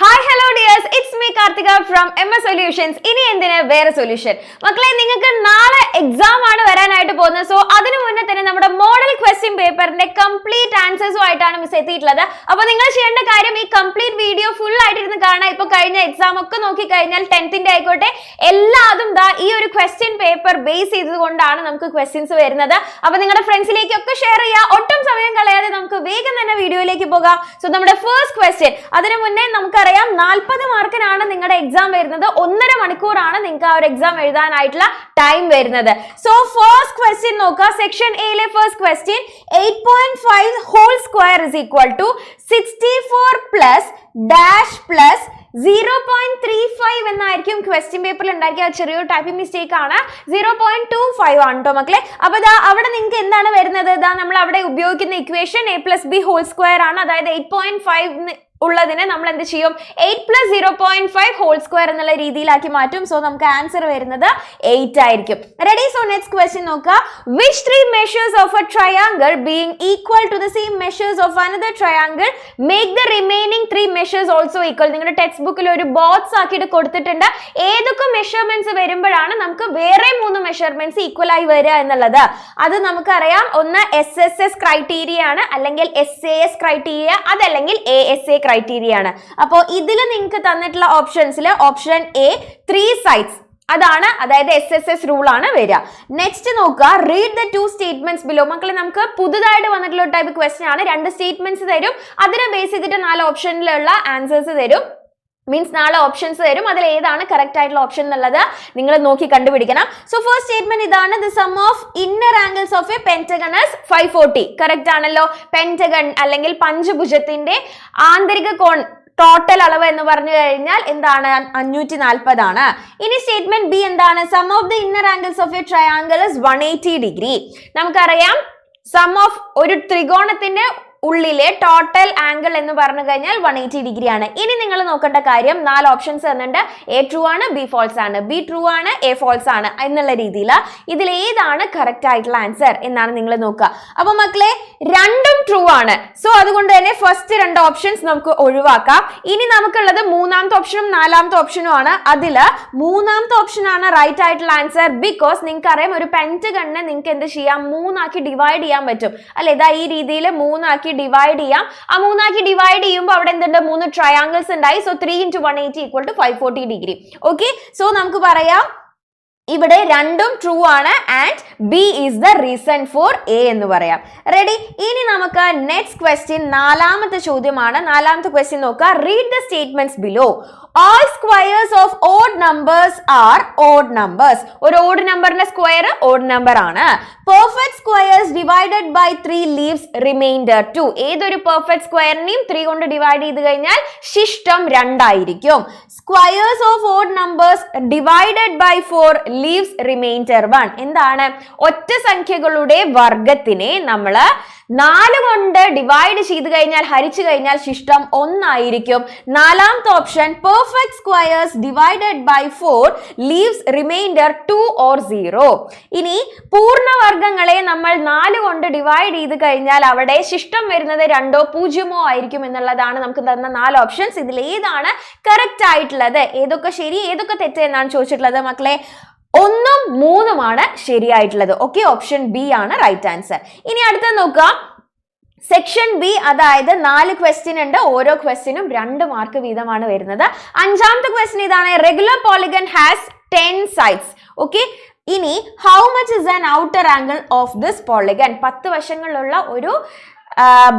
Hi, Karthika from M S solutions ഇനി എന്തിന് വേറെ സൊല്യൂഷൻ മക്കളെ നിങ്ങൾക്ക് നാളെ എക്സാം ആണ് വരാനായിട്ട് പോകുന്നത്. സോ അതിനു മുന്നേ തന്നെ നമ്മുടെ മോഡൽ ക്വസ്റ്റ്യൻ പേപ്പറിന്റെ കംപ്ലീറ്റ് ആൻസേഴ്സും ആയിട്ടാണ് മിസ് എത്തിയിട്ടുള്ളത്. അപ്പൊ നിങ്ങൾ ചെയ്യേണ്ട കാര്യം ഈ കംപ്ലീറ്റ് വീഡിയോ ഫുൾ ആയിട്ട് ഇരുന്ന് കാണാം ഇപ്പൊ കഴിഞ്ഞ എക്സാം ഒക്കെ നോക്കി കഴിഞ്ഞാൽ ടെൻത്തിന്റെ ആയിക്കോട്ടെ എല്ലാതും ദാ ഈ ഒരു ക്വസ്റ്റ്യൻ പേപ്പർ ബേസ് ചെയ്തുകൊണ്ടാണ് നമുക്ക് ക്വസ്റ്റ്യൻസ് വരുന്നത്. അപ്പൊ നിങ്ങളുടെ ഫ്രണ്ട്സിലേക്കൊക്കെ ഷെയർ ചെയ്യുക ഒട്ടും സമയം കളയാതെ നമുക്ക് വേഗം തന്നെ വീഡിയോയിലേക്ക് പോകാം. സോ നമ്മുടെ ഫസ്റ്റ് ക്വസ്റ്റ്യൻ അതിനു മുന്നേ നമുക്കറിയാം നാൽപ്പത് മാർക്കിനാണ് നിങ്ങളുടെ എക്സാം വരുന്നത്. ഒന്നര മണിക്കൂറാണ് നിങ്ങൾക്ക് ആ ഒരു എക്സാം എഴുതാനായിട്ടുള്ള ടൈം വരുന്നത്. സോ ഫസ്റ്റ് ക്വസ്റ്റ്യൻ നോക്കുക. സെക്ഷൻ എയിലെ first question eight point five whole square is equal to sixty four plus dash plus zero point three five എന്നായിരിക്കും ക്വസ്റ്റ്യൻ പേപ്പറിൽ ഉണ്ടാക്കിയ ചെറിയൊരു ടൈപ്പിംഗ് മിസ്റ്റേക്ക് ആണ്. സീറോ പോയിന്റ് ടു ഫൈവ് ആണ് കേട്ടോ മക്കളെ. അപ്പൊ ഇതാ അവിടെ നിങ്ങൾക്ക് എന്താണ് വരുന്നത്? ഇതാ നമ്മൾ അവിടെ ഉപയോഗിക്കുന്ന equation A plus B whole square ആണ്. അതായത് എയ്റ്റ് പോയിന്റ് ഫൈവ് ഉള്ളതിനെ നമ്മൾ എന്ത് ചെയ്യും? Eight plus zero point five whole square എന്നുള്ള രീതിയിലാക്കി മാറ്റും. സോ നമുക്ക് ആൻസർ വരുന്നത് എയ്റ്റ് ആയിരിക്കും. റെഡി സോ നെക്സ്റ്റ് ക്വസ്റ്റ്യൻ നോക്കുക. Which three measures of a triangle being equal to the same measures of another triangle make the remaining three measures also equal നിങ്ങളുടെ text ബുക്കിൽ ഒരു ബോക്സ് ആക്കിയിട്ട് കൊടുത്തിട്ടുണ്ട്. ഏതൊക്കെ മെഷർമെന്റ്സ് വരുമ്പോഴാണ് നമുക്ക് വേറെ മൂന്ന് മെഷർമെന്റ്സ് ഈക്വൽ ആയി വരിക എന്നുള്ളത്? അത് നമുക്കറിയാം. ഒന്ന് എസ് എസ് എസ് ക്രൈറ്റീരിയ ആണ്. അല്ലെങ്കിൽ എസ് എ എസ് ക്രൈറ്റീരിയ അതല്ലെങ്കിൽ എ എസ് എ ക്രൈറ്റീരിയ ആണ്. അപ്പോൾ ഇതിൽ നിങ്ങൾക്ക് തന്നിട്ടുള്ള ഓപ്ഷൻസിൽ ഓപ്ഷൻ എ ത്രീ സൈറ്റ്സ് അതാണ് അതായത് എസ് എസ് എസ് റൂൾ ആണ് വരിക. നെക്സ്റ്റ് നോക്കുക read the two statements below മക്കളെ നമുക്ക് പുതുതായിട്ട് വന്നിട്ടുള്ള ടൈപ്പ് ക്വസ്റ്റൻ ആണ്. രണ്ട് സ്റ്റേറ്റ്മെന്റ്സ് തരും. അതിനെ ബേസ് ചെയ്തിട്ട് നാല് ഓപ്ഷനിലുള്ള ആൻസേഴ്സ് തരും. മീൻസ് നാളെ ഓപ്ഷൻസ് തരും അതിൽ ഏതാണ് കറക്റ്റ് ആയിട്ടുള്ള ഓപ്ഷൻ എന്നുള്ളത് നിങ്ങൾ നോക്കി കണ്ടുപിടിക്കണം. സോ ഫസ്റ്റ് സ്റ്റേറ്റ്മെന്റ് ഇതാണ്. The sum of inner angles of a pentagon is five forty correct ആണല്ലോ. പെന്റഗൺ അല്ലെങ്കിൽ പഞ്ചഭുജത്തിന്റെ ആന്തരിക കോൺ ടോട്ടൽ അളവ് എന്ന് പറഞ്ഞു കഴിഞ്ഞാൽ എന്താണ്? അഞ്ഞൂറ്റി നാൽപ്പതാണ് ഇനി സ്റ്റേറ്റ്മെന്റ് ബി എന്താണ്? Sum of the inner angles of a triangle is one eighty degree നമുക്കറിയാം. സം ഓഫ് ഒരു ത്രികോണത്തിന്റെ ഉള്ളിലെ ടോട്ടൽ ആംഗിൾ എന്ന് പറഞ്ഞു കഴിഞ്ഞാൽ വൺ എയ്റ്റി ഡിഗ്രി ആണ് ഇനി നിങ്ങൾ നോക്കേണ്ട കാര്യം നാല് ഓപ്ഷൻസ് തന്നിട്ടുണ്ട്. എ ട്രൂ ആണ് ബി ഫോൾസ് ആണ്. ബി ട്രൂ ആണ് എ ഫോൾസ് ആണ് എന്നുള്ള രീതിയിൽ ഇതിൽ ഏതാണ് കറക്റ്റ് ആയിട്ടുള്ള ആൻസർ എന്നാണ് നിങ്ങൾ നോക്കുക. അപ്പൊ മക്കളെ രണ്ടും ട്രൂ ആണ്. സോ അതുകൊണ്ട് തന്നെ ഫസ്റ്റ് രണ്ട് ഓപ്ഷൻസ് നമുക്ക് ഒഴിവാക്കാം. ഇനി നമുക്കുള്ളത് മൂന്നാമത്തെ ഓപ്ഷനും നാലാമത്തെ ഓപ്ഷനും ആണ്. അതിൽ മൂന്നാമത്തെ ഓപ്ഷൻ ആണ് റൈറ്റ് ആയിട്ടുള്ള ആൻസർ ബിക്കോസ് നിങ്ങൾക്ക് അറിയാം ഒരു പെന്റ് പെന്റഗണിനെ നിങ്ങൾക്ക് എന്ത് ചെയ്യാം? മൂന്നാക്കി ഡിവൈഡ് ചെയ്യാൻ പറ്റും. അല്ലെ ഇതാ ഈ രീതിയിൽ മൂന്നാക്കി ഡിവൈഡ് ചെയ്യാം. ആ മൂന്നാക്കി ഡിവൈഡ് ചെയ്യുമ്പോൾ അവിടെ എന്തുണ്ട്? മൂന്ന് ട്രയാങ്കിൾസ് ഉണ്ടായി. So three into one eighty equal to five forty degree okay so നമുക്ക് പറയാം. ഇവിടെ രണ്ടും ട്രൂ ആണ് and B is the reason for A എന്ന് പറയാം. റെഡി ഇനി നമുക്ക് നെക്സ്റ്റ് ക്വസ്റ്റ്യൻ നാലാമത്തെ ചോദ്യമാണ്. നാലാമത്തെ ക്വസ്റ്റ്യൻ നോക്കുക. Read the statements below all squares of odd numbers are odd numbers ഒരു ഓഡ് നമ്പറിന്റെ സ്ക്വയർ ഓഡ് നമ്പർ ആണ്. Perfect squares divided by three leaves remainder two ഏതൊരു പെർഫെക്റ്റ് സ്ക്വയറിനെയും ത്രീ കൊണ്ട് ഡിവൈഡ് ചെയ്ത് കഴിഞ്ഞാൽ ശിഷ്ടം രണ്ടായിരിക്കും. Squares of odd numbers divided by four leaves remainder one എന്താണ്? ഒറ്റ സംഖ്യകളുടെ വർഗത്തിനെ നമ്മൾ നാല് കൊണ്ട് ഡിവൈഡ് ചെയ്ത് കഴിഞ്ഞാൽ ഹരിച്ചു കഴിഞ്ഞാൽ ശിഷ്ടം ഒന്നായിരിക്കും. നാലാമത്തെ option perfect squares divided by four leaves remainder two or zero ഇനി പൂർണവർഗങ്ങളെ നമ്മൾ നാല് കൊണ്ട് ഡിവൈഡ് ചെയ്ത് കഴിഞ്ഞാൽ അവിടെ ശിഷ്ടം വരുന്നത് രണ്ടോ പൂജ്യമോ ആയിരിക്കും എന്നുള്ളതാണ് നമുക്ക് തന്ന നാല് ഓപ്ഷൻസ് ഇതിൽ ഏതാണ് കറക്റ്റ് ആയിട്ടുള്ളത്? ഏതൊക്കെ ശരി ഏതൊക്കെ തെറ്റ് എന്നാണ് ചോദിച്ചിട്ടുള്ളത് മക്കളെ? ഒന്നും മൂന്നുമാണ് ശരിയായിട്ടുള്ളത്. ഓക്കെ ഓപ്ഷൻ ബി ആണ് റൈറ്റ് ആൻസർ ഇനി അടുത്ത നോക്കുക. സെക്ഷൻ ബി അതായത് നാല് ക്വസ്റ്റ്യൻ ഉണ്ട്. ഓരോ ക്വസ്റ്റ്യനും രണ്ട് മാർക്ക് വീതമാണ് വരുന്നത്. അഞ്ചാമത്തെ ക്വസ്റ്റ്യൻ ഇതാണ്. Regular polygon has ten sides okay ഇനി how much is an outer angle of this polygon പത്ത് വശങ്ങളുള്ള ഒരു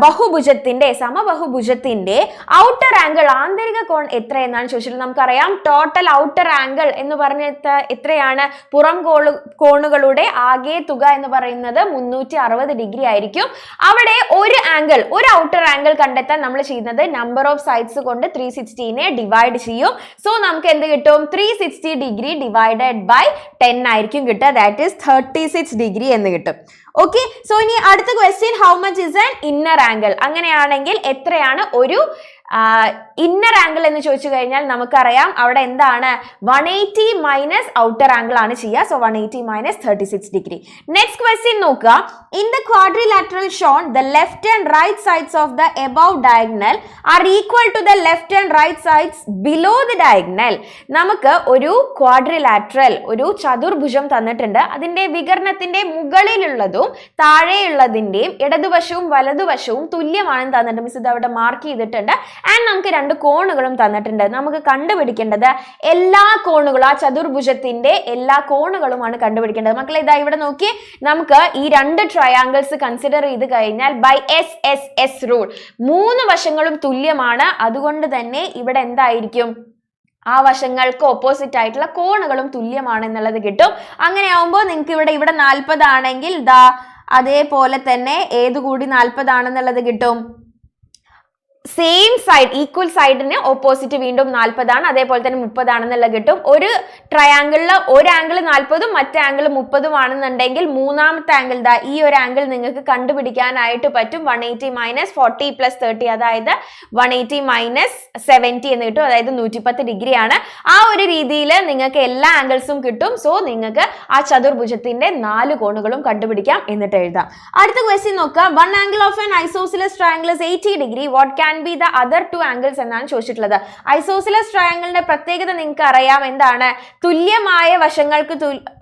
ബഹുഭുജത്തിന്റെ സമബഹുഭുജത്തിന്റെ ഔട്ടർ ആംഗിൾ ആന്തരിക കോൺ എത്ര എന്നാണ് ചോദിച്ചിട്ടുള്ളത്? നമുക്കറിയാം ടോട്ടൽ ഔട്ടർ ആംഗിൾ എന്ന് പറഞ്ഞ എത്രയാണ്? പുറം കോളു കോണുകളുടെ ആകെ തുക എന്ന് പറയുന്നത് മുന്നൂറ്റി അറുപത് ഡിഗ്രി ആയിരിക്കും. അവിടെ ഒരു ആംഗിൾ ഒരു ഔട്ടർ ആംഗിൾ കണ്ടെത്താൻ നമ്മൾ ചെയ്യുന്നത് നമ്പർ ഓഫ് സൈഡ്സ് കൊണ്ട് ത്രീ സിക്സ്റ്റീനെ ഡിവൈഡ് ചെയ്യും. സോ നമുക്ക് എന്ത് കിട്ടും? Three sixty degree divided by ten ആയിരിക്കും കിട്ടുക. That is thirty six degree എന്ന് കിട്ടും. ഓക്കെ സോ ഇനി അടുത്ത question how much is an inner angle അങ്ങനെയാണെങ്കിൽ എത്രയാണ് ഒരു ഇന്നർ ആംഗിൾ എന്ന് ചോദിച്ചു കഴിഞ്ഞാൽ നമുക്കറിയാം അവിടെ എന്താണ്? One eighty minus outer angle ആണ് ചെയ്യുക. So one eighty minus thirty six degree next question നോക്കുക. In the quadrilateral shown the left and right sides of the above diagonal are equal to the left and right sides below the diagonal നമുക്ക് ഒരു quadrilateral ഒരു ചതുർഭുജം തന്നിട്ടുണ്ട്. അതിന്റെ വികരണത്തിന്റെ മുകളിലുള്ളതും താഴെയുള്ളതിന്റെയും ഇടതുവശവും വലതുവശവും തുല്യമാണെന്ന് തന്നിട്ടുണ്ട്. Miss ഇത് അവിടെ മാർക്ക് ചെയ്തിട്ടുണ്ട്. ആൻഡ് നമുക്ക് രണ്ട് കോണുകളും തന്നിട്ടുണ്ട്. നമുക്ക് കണ്ടുപിടിക്കേണ്ടത് എല്ലാ കോണുകളും ആ ചതുർഭുജത്തിന്റെ എല്ലാ കോണുകളുമാണ് കണ്ടുപിടിക്കേണ്ടത്. മക്കളെ ഇതാ ഇവിടെ നോക്കി. നമുക്ക് ഈ രണ്ട് ട്രയാങ്കിൾസ് കൺസിഡർ ചെയ്ത് കഴിഞ്ഞാൽ by S S S rule മൂന്ന് വശങ്ങളും തുല്യമാണ്. അതുകൊണ്ട് തന്നെ ഇവിടെ എന്തായിരിക്കും? ആ വശങ്ങൾക്ക് ഓപ്പോസിറ്റ് ആയിട്ടുള്ള കോണുകളും തുല്യമാണ് എന്നുള്ളത് കിട്ടും. അങ്ങനെ ആവുമ്പോൾ നിങ്ങൾക്ക് ഇവിടെ ഇവിടെ നാൽപ്പതാണെങ്കിൽ ദാ അതേപോലെ തന്നെ ഏതുകൂടി നാൽപ്പതാണെന്നുള്ളത് കിട്ടും? സെയിം സൈഡ് ഈക്വൽ സൈഡിന് ഓപ്പോസിറ്റ് വീണ്ടും നാൽപ്പതാണ് അതേപോലെ തന്നെ മുപ്പതാണെന്നുള്ള കിട്ടും. ഒരു ട്രയാങ്കിളിൽ ഒരു ആംഗിൾ നാൽപ്പതും മറ്റേ ആംഗിൾ മുപ്പതും ആണെന്നുണ്ടെങ്കിൽ മൂന്നാമത്തെ ആംഗിൾ ദാ ഈ ഒരു ആംഗിൾ നിങ്ങൾക്ക് കണ്ടുപിടിക്കാനായിട്ട് പറ്റും. One eighty minus forty plus thirty അതായത് വൺ എയ്റ്റി മൈനസ് സെവന്റി എന്ന് കിട്ടും. അതായത് നൂറ്റിപ്പത്ത് ഡിഗ്രിയാണ് ആ ഒരു രീതിയിൽ നിങ്ങൾക്ക് എല്ലാ ആംഗിൾസും കിട്ടും. സോ നിങ്ങൾക്ക് ആ ചതുർഭുജത്തിന്റെ നാല് കോണുകളും കണ്ടുപിടിക്കാം എന്നിട്ട് എഴുതാം. അടുത്ത ക്വസ്റ്റ്യൻ നോക്കുക one angle of an isosceles triangle is eighty degree what can be the other two angles എന്നാണ് ചോദിച്ചിട്ടുള്ളത്. ഐസോസിലസ് ട്രയാങ്കിളിന്റെ പ്രത്യേകത നിങ്ങൾക്ക് അറിയാം എന്താണ്? തുല്യമായ വശങ്ങൾക്ക്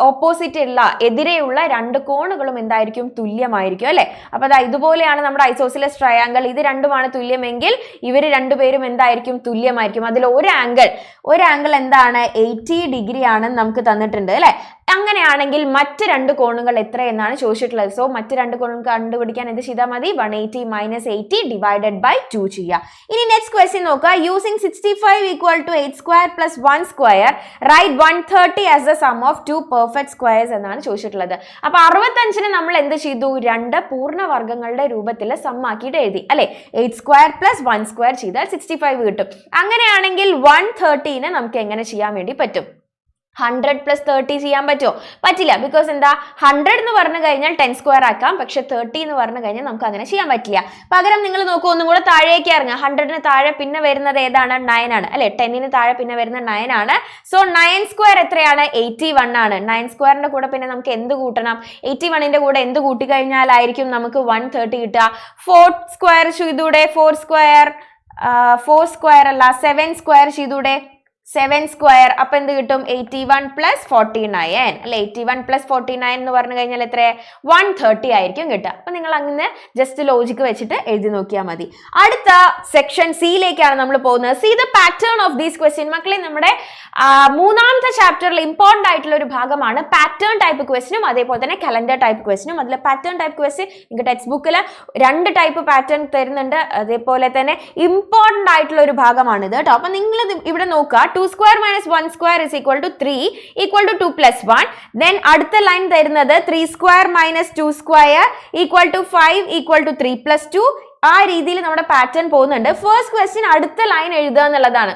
ഓപ്പോസിറ്റ് ഉള്ള എതിരെയുള്ള രണ്ട് കോണുകളും എന്തായിരിക്കും? തുല്യമായിരിക്കും അല്ലെ? അപ്പൊ അതാ ഇതുപോലെയാണ് നമ്മുടെ ഐസോസിലസ് ട്രയാങ്കിൾ ഇത് രണ്ടുമാണ് തുല്യമെങ്കിൽ ഇവർ രണ്ടുപേരും എന്തായിരിക്കും? തുല്യമായിരിക്കും. അതിൽ ഒരു ആംഗിൾ ഒരു ആംഗിൾ എന്താണ്? എയ്റ്റി ഡിഗ്രി ആണെന്ന് നമുക്ക് തന്നിട്ടുണ്ട് അല്ലെ? അങ്ങനെയാണെങ്കിൽ മറ്റ് രണ്ട് കോണുകൾ എത്ര എന്നാണ് ചോദിച്ചിട്ടുള്ളത്. സോ മറ്റ് രണ്ട് കോണുകൾ കണ്ടുപിടിക്കാൻ എന്ത് ചെയ്താൽ മതി? One eighty minus eighty divided by two ചെയ്യുക ഇനി നെക്സ്റ്റ് ക്വസ്റ്റ്യൻ നോക്കുക. Using sixty five equal to eight square plus one square write one thirty as the sum of two perfect squares എന്നാണ് ചോദിച്ചിട്ടുള്ളത്. അപ്പൊ അറുപത്തഞ്ചിന് നമ്മൾ എന്ത് ചെയ്തു? രണ്ട് പൂർണ പൂർണവർഗങ്ങളുടെ രൂപത്തിൽ സം ആക്കിയിട്ട് എഴുതി. അല്ലെ? Eight square plus one square ചെയ്താൽ സിക്സ്റ്റി ഫൈവ് കിട്ടും. അങ്ങനെയാണെങ്കിൽ വൺ തേർട്ടീനെ നമുക്ക് എങ്ങനെ ചെയ്യാൻ വേണ്ടി പറ്റും? ഹൺഡ്രഡ് പ്ലസ് തേർട്ടി ചെയ്യാൻ പറ്റുമോ? പറ്റില്ല. ബിക്കോസ് എന്താ? ഹൺഡ്രഡ് എന്ന് പറഞ്ഞു കഴിഞ്ഞാൽ ടെൻ സ്ക്വയർ ആക്കാം. പക്ഷെ തേർട്ടി എന്ന് പറഞ്ഞു കഴിഞ്ഞാൽ നമുക്ക് അങ്ങനെ ചെയ്യാൻ പറ്റില്ല. പകരം നിങ്ങൾ നോക്കൂ ഒന്നും കൂടെ താഴേക്ക് ഇറങ്ങുക. ഹൺഡ്രഡിന് താഴെ പിന്നെ വരുന്നത് ഏതാണ്? നയൻ ആണ്. അല്ലെ? ടെന്നിന് താഴെ പിന്നെ വരുന്നത് നയൻ ആണ്. സോ നയൻ സ്ക്വയർ എത്രയാണ്? എയ്റ്റി വൺ ആണ്. നയൻ സ്ക്വയറിന്റെ കൂടെ പിന്നെ നമുക്ക് എന്ത് കൂട്ടണം? എയ്റ്റി വണ്ണിന്റെ കൂടെ എന്ത് കൂട്ടിക്കഴിഞ്ഞാലായിരിക്കും നമുക്ക് വൺ തേർട്ടി കിട്ടുക. ഫോർ സ്ക്വയർ ചെയ്തൂടെ? ഫോർ സ്ക്വയർ ഫോർ സ്ക്വയർ അല്ല സെവൻ സ്ക്വയർ ചെയ്തൂടെ? സെവൻ സ്ക്വയർ അപ്പൊ എന്ത് കിട്ടും? Eighty one plus forty nine അല്ലെ eighty one plus forty nine എന്ന് പറഞ്ഞു കഴിഞ്ഞാൽ എത്ര വൺ തേർട്ടി ആയിരിക്കും കിട്ടുക. അപ്പൊ നിങ്ങൾ അങ്ങനെ ജസ്റ്റ് ലോജിക്ക് വെച്ചിട്ട് എഴുതി നോക്കിയാൽ മതി. അടുത്ത സെക്ഷൻ സിയിലേക്കാണ് നമ്മൾ പോകുന്നത്. C the pattern of these question മക്കളെ നമ്മുടെ മൂന്നാമത്തെ ചാപ്റ്ററിൽ ഇമ്പോർട്ടന്റ് ആയിട്ടുള്ള ഒരു ഭാഗമാണ് പാറ്റേൺ ടൈപ്പ് ക്വസ്റ്റിനും അതേപോലെ തന്നെ കലണ്ടർ ടൈപ്പ് ക്വസ്റ്റിനും അതിൽ പാറ്റേൺ ടൈപ്പ് ക്വസ്റ്റ്യൻ നിങ്ങൾക്ക് ടെക്സ്റ്റ് ബുക്കിൽ രണ്ട് ടൈപ്പ് പാറ്റേൺ തരുന്നുണ്ട്. അതേപോലെ തന്നെ ഇമ്പോർട്ടന്റ് ആയിട്ടുള്ള ഒരു ഭാഗമാണിത് കേട്ടോ. അപ്പൊ നിങ്ങൾ ഇവിടെ നോക്കുക. Two square minus one square is equal to three equal to two plus one then അടുത്ത ലൈൻ തരുന്നത് three square minus two square equal to five equal to three plus two ആ രീതിയിൽ നമ്മുടെ പാറ്റേൺ പോകുന്നുണ്ട്. ഫസ്റ്റ് ക്വസ്റ്റ്യൻ അടുത്ത line എഴുതുക എന്നുള്ളതാണ്.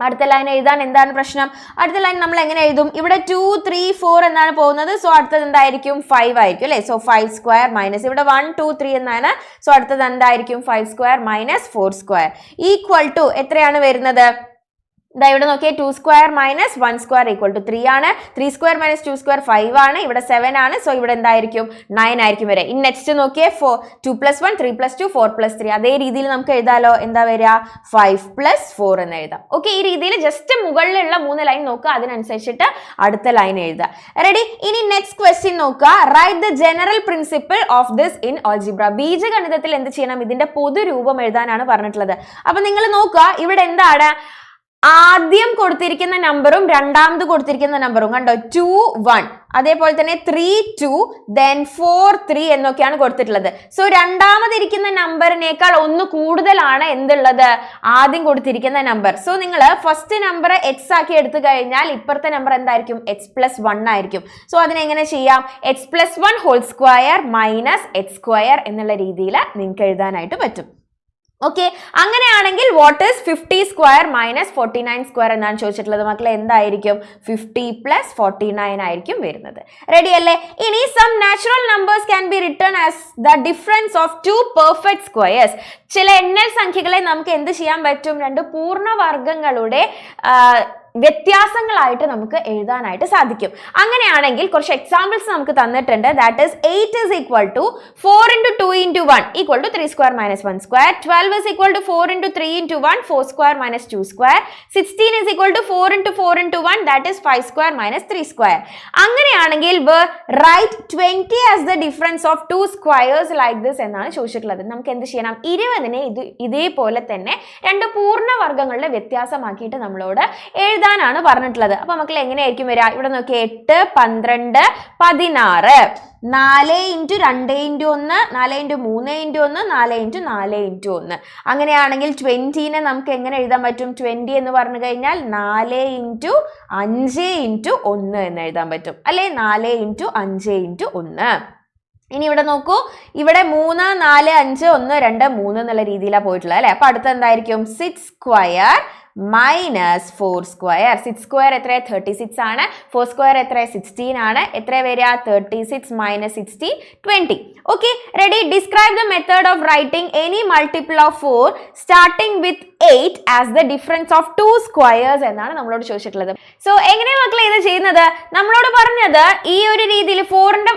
അടുത്ത ലൈൻ എഴുതാൻ എന്താണ് പ്രശ്നം? അടുത്ത ലൈൻ നമ്മൾ എങ്ങനെ എഴുതും? ഇവിടെ ടു ത്രീ ഫോർ എന്നാണ് പോകുന്നത്. സോ അടുത്തത് എന്തായിരിക്കും? ഫൈവ് ആയിരിക്കും അല്ലേ? സോ ഫൈവ് സ്ക്വയർ മൈനസ് ഇവിടെ വൺ ടു ത്രീ എന്നാണ്. സോ അടുത്തത് എന്തായിരിക്കും? Five square minus four square equal to എത്രയാണ് വരുന്നത്? ഇവിടെ നോക്കിയാൽ two square minus one square equal to three ആണ്. Three square minus two square five ആണ്. ഇവിടെ സെവൻ ആണ്. സോ ഇവിടെ എന്തായിരിക്കും? നയൻ ആയിരിക്കും വരെ. ഇനി നെക്സ്റ്റ് നോക്കിയാൽ four two plus one three plus two four plus three അതേ രീതിയിൽ നമുക്ക് എഴുതാലോ. എന്താ വരിക? ഫൈവ് പ്ലസ് ഫോർ എന്ന് എഴുതാം. ഓക്കെ ഈ രീതിയിൽ ജസ്റ്റ് മുകളിലുള്ള മൂന്ന് ലൈൻ നോക്കുക. അതിനനുസരിച്ചിട്ട് അടുത്ത ലൈൻ എഴുതുക. റെഡി ഇനി നെക്സ്റ്റ് ക്വസ്റ്റ്യൻ നോക്കുക. Write the general principle of this in algebra ബീജഗണിതത്തിൽ എന്ത് ചെയ്യണം? ഇതിന്റെ പൊതുരൂപം എഴുതാനാണ് പറഞ്ഞിട്ടുള്ളത്. അപ്പൊ നിങ്ങൾ നോക്കുക ഇവിടെ എന്താണ്? ആദ്യം കൊടുത്തിരിക്കുന്ന നമ്പറും രണ്ടാമത് കൊടുത്തിരിക്കുന്ന നമ്പറും കണ്ടോ? ടു വൺ അതേപോലെ തന്നെ three two then four three എന്നൊക്കെയാണ് കൊടുത്തിട്ടുള്ളത്. സോ രണ്ടാമതിരിക്കുന്ന നമ്പറിനേക്കാൾ ഒന്ന് കൂടുതലാണ് എന്തുള്ളത്? ആദ്യം കൊടുത്തിരിക്കുന്ന നമ്പർ സോ നിങ്ങൾ ഫസ്റ്റ് നമ്പർ എക്സ് ആക്കി എടുത്തു കഴിഞ്ഞാൽ ഇപ്പുറത്തെ നമ്പർ എന്തായിരിക്കും? എക്സ് പ്ലസ് വൺ ആയിരിക്കും. സോ അതിനെങ്ങനെ ചെയ്യാം? X plus one whole square minus X square എന്നുള്ള രീതിയിൽ നിങ്ങൾക്ക് എഴുതാനായിട്ട് പറ്റും. ഓക്കെ അങ്ങനെയാണെങ്കിൽ what is fifty square minus forty nine square എന്നാണ് ചോദിച്ചിട്ടുള്ളത്. മക്കളെ എന്തായിരിക്കും? ഫിഫ്റ്റി പ്ലസ് ഫോർട്ടി നയൻ ആയിരിക്കും വരുന്നത്. റെഡി അല്ലേ? ഇനി some natural numbers can be written as the difference of two perfect squares ചില എണ്ണൽ സംഖ്യകളെ നമുക്ക് എന്ത് ചെയ്യാൻ പറ്റും? രണ്ട് പൂർണവർഗങ്ങളുടെ വ്യത്യാസങ്ങളായിട്ട് നമുക്ക് എഴുതാനായിട്ട് സാധിക്കും. അങ്ങനെയാണെങ്കിൽ കുറച്ച് എക്സാമ്പിൾസ് നമുക്ക് തന്നിട്ടുണ്ട്. That is eight is equal to four into two into one equal to three square minus one square twelve is equal to four into three into one four square minus two square sixteen is equal to four into four into one that is five square minus three square അങ്ങനെയാണെങ്കിൽ write twenty as the difference of two squares like this എന്നാണ് ചോദിച്ചിട്ടുള്ളത്. നമുക്ക് എന്ത് ചെയ്യണം? ഇരുപതിനെ ഇത് ഇതേപോലെ തന്നെ രണ്ട് പൂർണ പൂർണവർഗങ്ങളുടെ വ്യത്യാസമാക്കിയിട്ട് നമ്മളോട് എഴുതാനാണ് പറഞ്ഞിട്ടുള്ളത്. അപ്പൊ മക്കൾ എങ്ങനെയായിരിക്കും വരിക ഇവിടെ നോക്കി എട്ട് പന്ത്രണ്ട് പതിനാറ്. നാല് ഇന്റു രണ്ട് ഇന്റു ഒന്ന് നാല് ഇന്റു മൂന്ന് ഇന്റു ഒന്ന് നാല് ഇന്റു നാല് ഇന്റു ഒന്ന്. അങ്ങനെയാണെങ്കിൽ ട്വന്റീനെ നമുക്ക് എങ്ങനെ എഴുതാൻ പറ്റും? ട്വന്റി എന്ന് പറഞ്ഞു കഴിഞ്ഞാൽ നാല് ഇന്റു അഞ്ച് ഇന്റു ഒന്ന് എന്ന് എഴുതാൻ പറ്റും. അല്ലെ? നാല് ഇന്റു അഞ്ച് ഇന്റു ഒന്ന്. ഇനി ഇവിടെ നോക്കൂ. ഇവിടെ മൂന്ന് നാല് അഞ്ച് ഒന്ന് രണ്ട് മൂന്ന് എന്നുള്ള രീതിയിലാണ് പോയിട്ടുള്ളത് അല്ലേ? അപ്പം അടുത്ത എന്തായിരിക്കും? Six square minus four square six square എത്ര തേർട്ടി സിക്സ് ആണ്. ഫോർ സ്ക്വയർ എത്ര സിക്സ്റ്റീൻ ആണ്. എത്ര വരിക? Thirty six minus sixteen twenty okay ready describe the method of writing any multiple of four starting with eight as the difference of two squares എന്നാണ് നമ്മളോട് ചോദിച്ചിട്ടുള്ളത്. So എങ്ങനെയാണ് മക്കളെ ഇത് ചെയ്യുന്നത്? നമ്മളോട് പറഞ്ഞത് ഈ ഒരു രീതിയിൽ ഫോറിന്റെ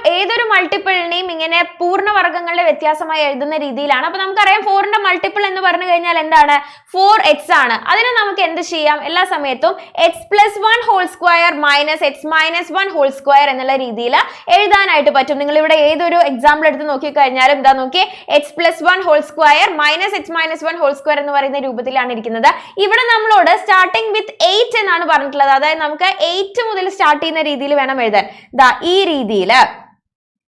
മൾട്ടിപ്പിളിനെയും ഇങ്ങനെ പൂർണവർഗങ്ങളുടെ വ്യത്യാസമായി എഴുതുന്ന രീതിയിലാണ്. അപ്പൊ നമുക്കറിയാം ഫോറിന്റെ മൾട്ടിപ്പിൾ എന്ന് പറഞ്ഞു കഴിഞ്ഞാൽ എന്താണ്? ഫോർ എക്സ് ആണ്. അതിനെ നമുക്ക് എന്ത് ചെയ്യാം? എല്ലാ സമയത്തും x plus one whole square minus x minus one whole square എന്നുള്ള രീതിയിൽ എഴുതാനായിട്ട് പറ്റും. നിങ്ങൾ ഇവിടെ ഏതൊരു എക്സാമ്പിൾ എടുത്ത് നോക്കിക്കഴിഞ്ഞാലും ഇതാ നോക്കി x plus one whole square minus x minus one whole square എന്ന് പറയുന്ന രൂപത്തിലാണ് ഇരിക്കുന്നത്. ഇവിടെ നമ്മളോട് സ്റ്റാർട്ടിംഗ് വിത്ത് എയ്റ്റ് എന്നാണ് പറഞ്ഞിട്ടുള്ളത്. അതായത് നമുക്ക് എയ്റ്റ് മുതൽ സ്റ്റാർട്ട് ചെയ്യുന്ന രീതിയിൽ വേണം എഴുതാൻ. ദാ ഈ രീതിയിൽ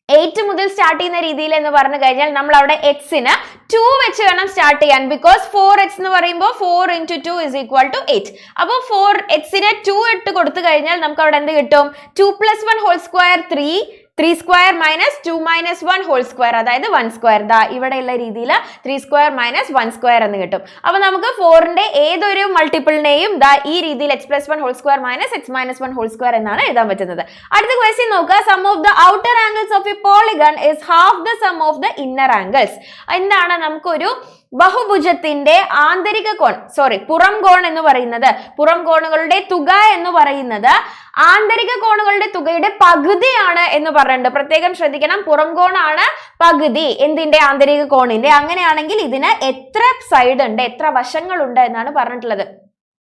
എയ്റ്റ് മുതൽ സ്റ്റാർട്ട് ചെയ്യുന്ന രീതിയിൽ എന്ന് പറഞ്ഞു കഴിഞ്ഞാൽ നമ്മൾ അവിടെ എക്സിന് ടു വെച്ച് വേണം സ്റ്റാർട്ട് ചെയ്യാൻ. ബിക്കോസ് ഫോർ എക്സ് എന്ന് പറയുമ്പോൾ four into two is equal to eight അപ്പോൾ ഫോർ എക്സിന് ടു ഇട്ട് കൊടുത്തു കഴിഞ്ഞാൽ നമുക്ക് അവിടെ എന്ത് കിട്ടും? Two plus one whole square three three square minus two minus one whole square അതായത് വൺ സ്ക്വയർ ദാ ഇവിടെയുള്ള രീതിയിൽ three square minus one square എന്ന് കിട്ടും. അപ്പൊ നമുക്ക് ഫോറിന്റെ ഏതൊരു മൾട്ടിപ്പിളിനെയും ദാ ഈ രീതിയിൽ x plus one whole square minus x minus one whole square എന്നാണ് എഴുതാൻ പറ്റുന്നത്. അടുത്ത ക്വസ്റ്റ്യൻ നോക്കുക. Sum of the outer angles of a polygon is half the sum of the inner angles എന്താണ് നമുക്കൊരു ബഹുഭുജത്തിന്റെ ആന്തരിക കോൺ സോറി പുറം കോൺ എന്ന് പറയുന്നത് പുറം കോണുകളുടെ തുക എന്ന് പറയുന്നത് ആന്തരിക കോണുകളുടെ തുകയുടെ പകുതിയാണ് എന്ന് പറയുന്നുണ്ട് പ്രത്യേകം ശ്രദ്ധിക്കണം പുറം കോണാണ് പകുതി എന്തിന്റെ ആന്തരിക കോണിന്റെ? അങ്ങനെയാണെങ്കിൽ ഇതിന് എത്ര സൈഡ് ഉണ്ട് എത്ര വശങ്ങളുണ്ട് എന്നാണ് പറഞ്ഞിട്ടുള്ളത്.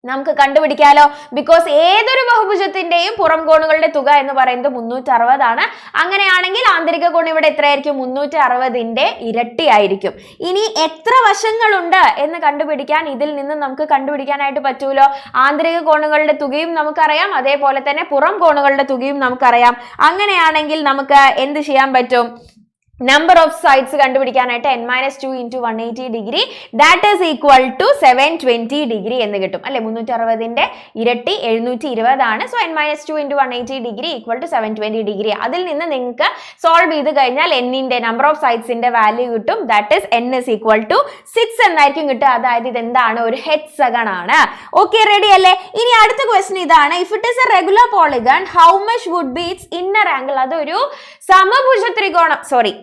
നമുക്ക് കണ്ടുപിടിക്കാലോ? ബിക്കോസ് ഏതൊരു ബഹുഭുജത്തിന്റെയും പുറം കോണുകളുടെ തുക എന്ന് പറയുന്നത് മുന്നൂറ്റി അറുപതാണ് അങ്ങനെയാണെങ്കിൽ ആന്തരിക കോൺ ഇവിടെ എത്രയായിരിക്കും? മുന്നൂറ്റി അറുപതിന്റെ ഇരട്ടി ആയിരിക്കും ഇനി എത്ര വശങ്ങളുണ്ട് എന്ന് കണ്ടുപിടിക്കാൻ ഇതിൽ നിന്ന് നമുക്ക് കണ്ടുപിടിക്കാനായിട്ട് പറ്റൂലോ? ആന്തരിക കോണുകളുടെ തുകയും നമുക്കറിയാം. അതേപോലെ തന്നെ പുറം കോണുകളുടെ തുകയും നമുക്കറിയാം. അങ്ങനെയാണെങ്കിൽ നമുക്ക് എന്ത് ചെയ്യാൻ പറ്റും? നമ്പർ ഓഫ് സൈഡ്സ് കണ്ടുപിടിക്കാനായിട്ട് n minus two into one eighty degree that is equal to seven twenty degree എന്ന് കിട്ടും. അല്ലെ? മുന്നൂറ്റി അറുപതിന്റെ ഇരട്ടി എഴുന്നൂറ്റി ഇരുപതാണ് so n minus two into one eighty degree equal to seven twenty degree അതിൽ നിന്ന് നിങ്ങൾക്ക് സോൾവ് ചെയ്ത് കഴിഞ്ഞാൽ എന്നിന്റെ നമ്പർ ഓഫ് സൈഡ്സിന്റെ വാല്യൂ കിട്ടും. That is n is equal to six എന്നായിരിക്കും കിട്ടുക. അതായത് ഇത് എന്താണ് ഒരു ഹെഡ്സഗൺ ആണ്. ഓക്കെ റെഡി അല്ലേ? ഇനി അടുത്ത ക്വസ്റ്റൻ ഇതാണ്. If it is a regular polygon how much would be its inner angle അതൊരു സമഭുജ ത്രികോണം സോറി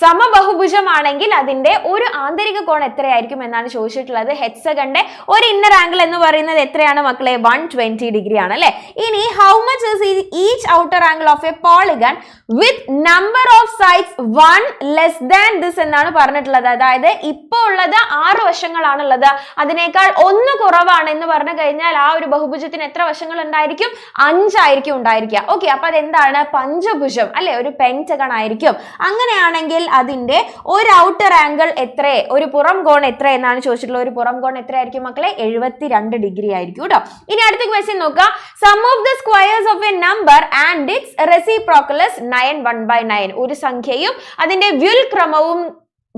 സമബഹുഭുജമാണെങ്കിൽ അതിന്റെ ഒരു ആന്തരിക കോൺ എത്രയായിരിക്കും എന്നാണ് ചോദിച്ചിട്ടുള്ളത്. ഹെക്സഗന്റെ ഒരു ഇന്നർ ആംഗിൾ എന്ന് പറയുന്നത് എത്രയാണ് മക്കളെ? വൺ ട്വന്റി ഡിഗ്രി ആണ് അല്ലെ? ഇനി how much is each outer angle of a polygon with number of sides one less than this എന്നാണ് പറഞ്ഞിട്ടുള്ളത്. അതായത് ഇപ്പോൾ ഉള്ളത് ആറ് വശങ്ങളാണുള്ളത്. അതിനേക്കാൾ ഒന്ന് കുറവാണ് എന്ന് പറഞ്ഞു കഴിഞ്ഞാൽ ആ ഒരു ബഹുഭുജത്തിന് എത്ര വശങ്ങൾ ഉണ്ടായിരിക്കും? അഞ്ചായിരിക്കും ഉണ്ടായിരിക്കുക. ഓക്കെ അപ്പൊ അതെന്താണ്? പഞ്ചഭുജം അല്ലെ? ഒരു പെന്റഗൺ ആയിരിക്കും. അങ്ങനെയാണെങ്കിൽ അതിന്റെ ഒരു ഔട്ടർ ആംഗിൾ എത്ര? ഒരു പുറം കോൺ എത്ര എന്നാണ് ചോദിച്ചിട്ടുള്ളത്. ഒരു പുറം കോൺ എത്രയായിരിക്കും മക്കളെ? എഴുപത്തി രണ്ട് ഡിഗ്രി ആയിരിക്കും കേട്ടോ ഇനി അടുത്ത ക്വസ്റ്റ്യൻ നോക്കുക sum of the squares of a number and its reciprocals nine one by nine ഒരു സംഖ്യയും അതിന്റെ വ്യുൽക്രമവും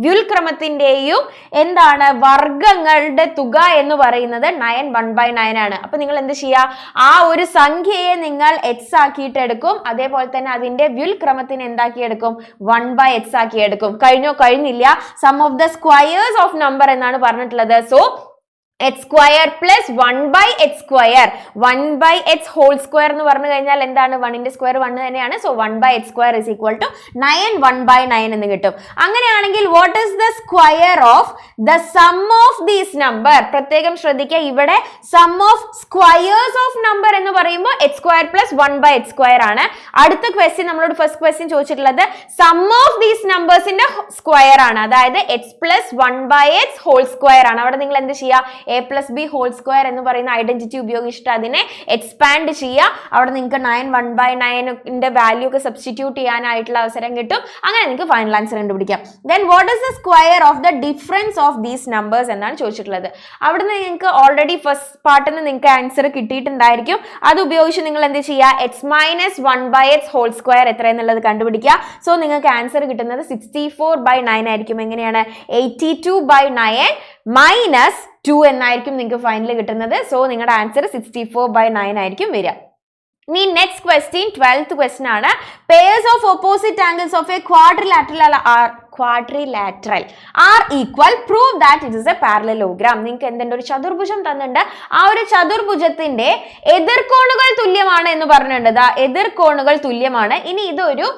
വ്യുൽക്രമത്തിന്റെയും എന്താണ് വർഗങ്ങളുടെ തുക എന്ന് പറയുന്നത് നയൻ വൺ ബൈ നയൻ ആണ്. അപ്പൊ നിങ്ങൾ എന്ത് ചെയ്യുക ആ ഒരു സംഖ്യയെ നിങ്ങൾ എക്സ് ആക്കിയിട്ട് എടുക്കും. അതേപോലെ തന്നെ അതിന്റെ വ്യുൽക്രമത്തിന് എന്താക്കി എടുക്കും? വൺ ബൈ എക്സ് ആക്കി എടുക്കും. കഴിഞ്ഞോ? കഴിഞ്ഞില്ല. Sum of the squares of number എന്നാണ് പറഞ്ഞിട്ടുള്ളത്. So x square plus one by x square one by x whole square എന്ന് പറഞ്ഞു കഴിഞ്ഞാൽ എന്താണ്? വണ്ണിന്റെ സ്ക്വയർ വൺ തന്നെയാണ്. So one by x square is equal to nine one by nine എന്ന് കിട്ടും. അങ്ങനെയാണെങ്കിൽ what is the square of the sum of these number പ്രത്യേകം ശ്രദ്ധിക്കുക. ഇവിടെ sum of squares of number എന്ന് പറയുമ്പോൾ x square plus one by x square ആണ്. അടുത്ത ക്വസ്റ്റ്യൻ നമ്മളോട് ഫസ്റ്റ് ക്വസ്റ്റ്യൻ ചോദിച്ചിട്ടുള്ളത് സം ഓഫ് ദീസ് നമ്പേഴ്സിന്റെ സ്ക്വയർ ആണ്. അതായത് x plus one by x whole square ആണ്. അവിടെ നിങ്ങൾ എന്ത് ചെയ്യുക? A plus b whole square എന്ന് പറയുന്ന ഐഡന്റിറ്റി ഉപയോഗിച്ചിട്ട് അതിനെ എക്സ്പാൻഡ് ചെയ്യുക. അവിടെ നിങ്ങൾക്ക് നയൻ വൺ ബൈ നയനിന്റെ വാല്യൂ ഒക്കെ സബ്സ്റ്റിറ്റ്യൂട്ട് ചെയ്യാനായിട്ടുള്ള അവസരം കിട്ടും. അങ്ങനെ നിങ്ങൾക്ക് ഫൈനൽ ആൻസർ കണ്ടുപിടിക്കാം. Then what is the square of the difference of these numbers എന്നാണ് ചോദിച്ചിട്ടുള്ളത്. അവിടുന്ന് നിങ്ങൾക്ക് ഓൾറെഡി ഫസ്റ്റ് പാർട്ടിൽ നിന്ന് നിങ്ങൾക്ക് ആൻസർ കിട്ടിയിട്ടുണ്ടായിരിക്കും. അത് ഉപയോഗിച്ച് നിങ്ങൾ എന്ത് ചെയ്യുക? X minus one by x whole square എത്ര എന്നുള്ളത് കണ്ടുപിടിക്കുക. സോ നിങ്ങൾക്ക് ആൻസർ കിട്ടുന്നത് സിക്സ്റ്റി ഫോർ ബൈ നയൻ ആയിരിക്കും. എങ്ങനെയാണ്? Eighty two by nine minus two എന്നായിരിക്കും നിങ്ങൾക്ക് ഫൈനൽ കിട്ടുന്നത്. സോ നിങ്ങളുടെ answer sixty four by nine ആയിരിക്കും വരിക. ഇനി നെക്സ്റ്റ് ക്വസ്റ്റ്യൻ ട്വൽത്ത് ക്വസ്റ്റ്യൻ ആണ്. Pairs of opposite angles of a quadrilateral are quadrilateral are equal prove that it is a parallelogram നിങ്ങൾക്ക് എന്തുണ്ട്? ഒരു ചതുർഭുജം തന്നിട്ടുണ്ട്. ആ ഒരു ചതുർഭുജത്തിന്റെ എതിർകോണുകൾ തുല്യമാണ് എന്ന് പറഞ്ഞിട്ടുണ്ട്. എതിർകോണുകൾ തുല്യമാണ്. ഇനി ഇതൊരു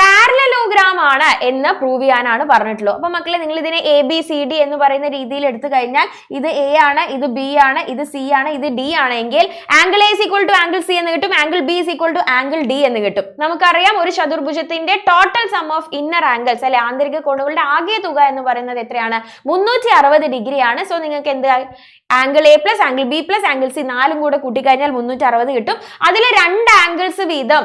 പാരലലോഗ്രാം ആണ് എന്ന് പ്രൂവ് ചെയ്യാനാണ് പറഞ്ഞിട്ടുള്ളൂ അപ്പൊ മക്കളെ നിങ്ങൾ ഇതിനെ എ ബി സി ഡി എന്ന് പറയുന്ന രീതിയിൽ എടുത്തു കഴിഞ്ഞാൽ ഇത് എ ആണ് ഇത് ബി ആണ് ഇത് സി ആണ് ഇത് ഡി ആണെങ്കിൽ angle A equal to angle C എന്ന് കിട്ടും. Angle B equal to angle D എന്ന് കിട്ടും. നമുക്കറിയാം ഒരു ചതുർഭുജത്തിന്റെ total sum of inner angles അല്ലെ ആന്തരിക കോണുകളുടെ ആകെ തുക എന്ന് പറയുന്നത് എത്രയാണ്? മുന്നൂറ്റി അറുപത് ഡിഗ്രി ആണ് സോ നിങ്ങൾക്ക് എന്ത് angle A plus angle B plus angle C നാലും കൂടെ കൂട്ടിക്കഴിഞ്ഞാൽ മുന്നൂറ്റി അറുപത് കിട്ടും. അതിൽ രണ്ട് ആംഗിൾസ് വീതം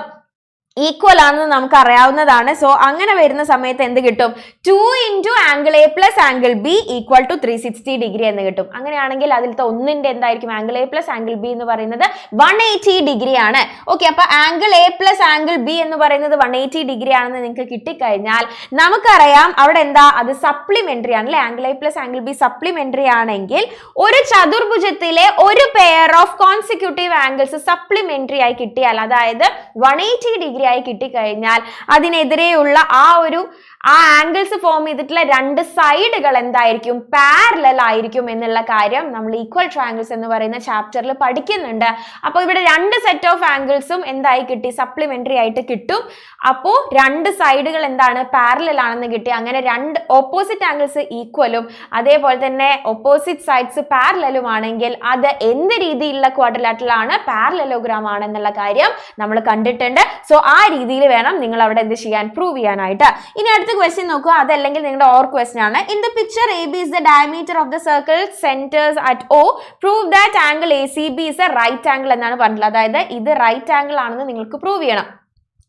ഈക്വൽ ആണെന്ന് നമുക്ക് അറിയാവുന്നതാണ് സോ അങ്ങനെ വരുന്ന സമയത്ത് എന്ത് കിട്ടും? Two into angle A plus angle B equal to three sixty degree എന്ന് കിട്ടും. അങ്ങനെയാണെങ്കിൽ അതിലത്തെ ഒന്നിന്റെ എന്തായിരിക്കും? Angle A plus angle B എന്ന് പറയുന്നത് വൺ എയ്റ്റി ഡിഗ്രി ആണ്. ഓക്കെ അപ്പൊ angle A plus angle B എന്ന് പറയുന്നത് വൺ എയ്റ്റി ഡിഗ്രി ആണെന്ന് നിങ്ങൾക്ക് കിട്ടിക്കഴിഞ്ഞാൽ നമുക്കറിയാം അവിടെ എന്താ? അത് സപ്ലിമെന്ററി ആണ്. അല്ലെ? Angle A plus angle B supplementary ആണെങ്കിൽ ഒരു ചതുർഭുജത്തിലെ ഒരു pair of consecutive angles supplementary ആയി കിട്ടിയാൽ അതായത് വൺ എയ്റ്റി ഡിഗ്രി ആയി കിട്ടിക്കഴിഞ്ഞാൽ അതിനെതിരെയുള്ള ആ ഒരു ആ ആംഗിൾസ് ഫോം ചെയ്തിട്ടുള്ള രണ്ട് സൈഡുകൾ എന്തായിരിക്കും? പാരലൽ ആയിരിക്കും എന്നുള്ള കാര്യം നമ്മൾ ഈക്വൽ ട്രയാംഗിൾസ് എന്ന് പറയുന്ന ചാപ്റ്ററിൽ പഠിക്കുന്നുണ്ട്. അപ്പോൾ ഇവിടെ രണ്ട് സെറ്റ് ഓഫ് ആംഗിൾസും എന്തായി കിട്ടി? സപ്ലിമെന്ററി ആയിട്ട് കിട്ടും. അപ്പോൾ രണ്ട് സൈഡുകൾ എന്താണ്? പാരലൽ ആണെന്ന് കിട്ടി. അങ്ങനെ രണ്ട് ഓപ്പോസിറ്റ് ആംഗിൾസ് ഈക്വലും അതേപോലെ തന്നെ ഓപ്പോസിറ്റ് സൈഡ്സ് പാരലലും ആണെങ്കിൽ അത് എന്ത് രീതിയിലുള്ള ക്വാഡ്രിലാറ്ററൽ ആണ്? പാരലലോഗ്രാം ആണെന്നുള്ള കാര്യം നമ്മൾ കണ്ടിട്ടുണ്ട്. സോ ആ രീതിയിൽ വേണം നിങ്ങൾ അവിടെ എന്ത് ചെയ്യാൻ പ്രൂവ് ചെയ്യാനായിട്ട്. ഇനി അടുത്ത ക്വസ്റ്റ്യൻ നോക്കുക. അതല്ലെങ്കിൽ നിങ്ങളുടെ ഓർ ക്വസ്റ്റ്യൻ ആണ്. In the picture A B is the diameter of the circle centres at O prove that angle A C B is a right angle എന്നാണ് പറഞ്ഞത് അതായത് ഇത് റൈറ്റ് ആംഗിൾ ആണെന്ന് നിങ്ങൾക്ക് പ്രൂവ് ചെയ്യണം.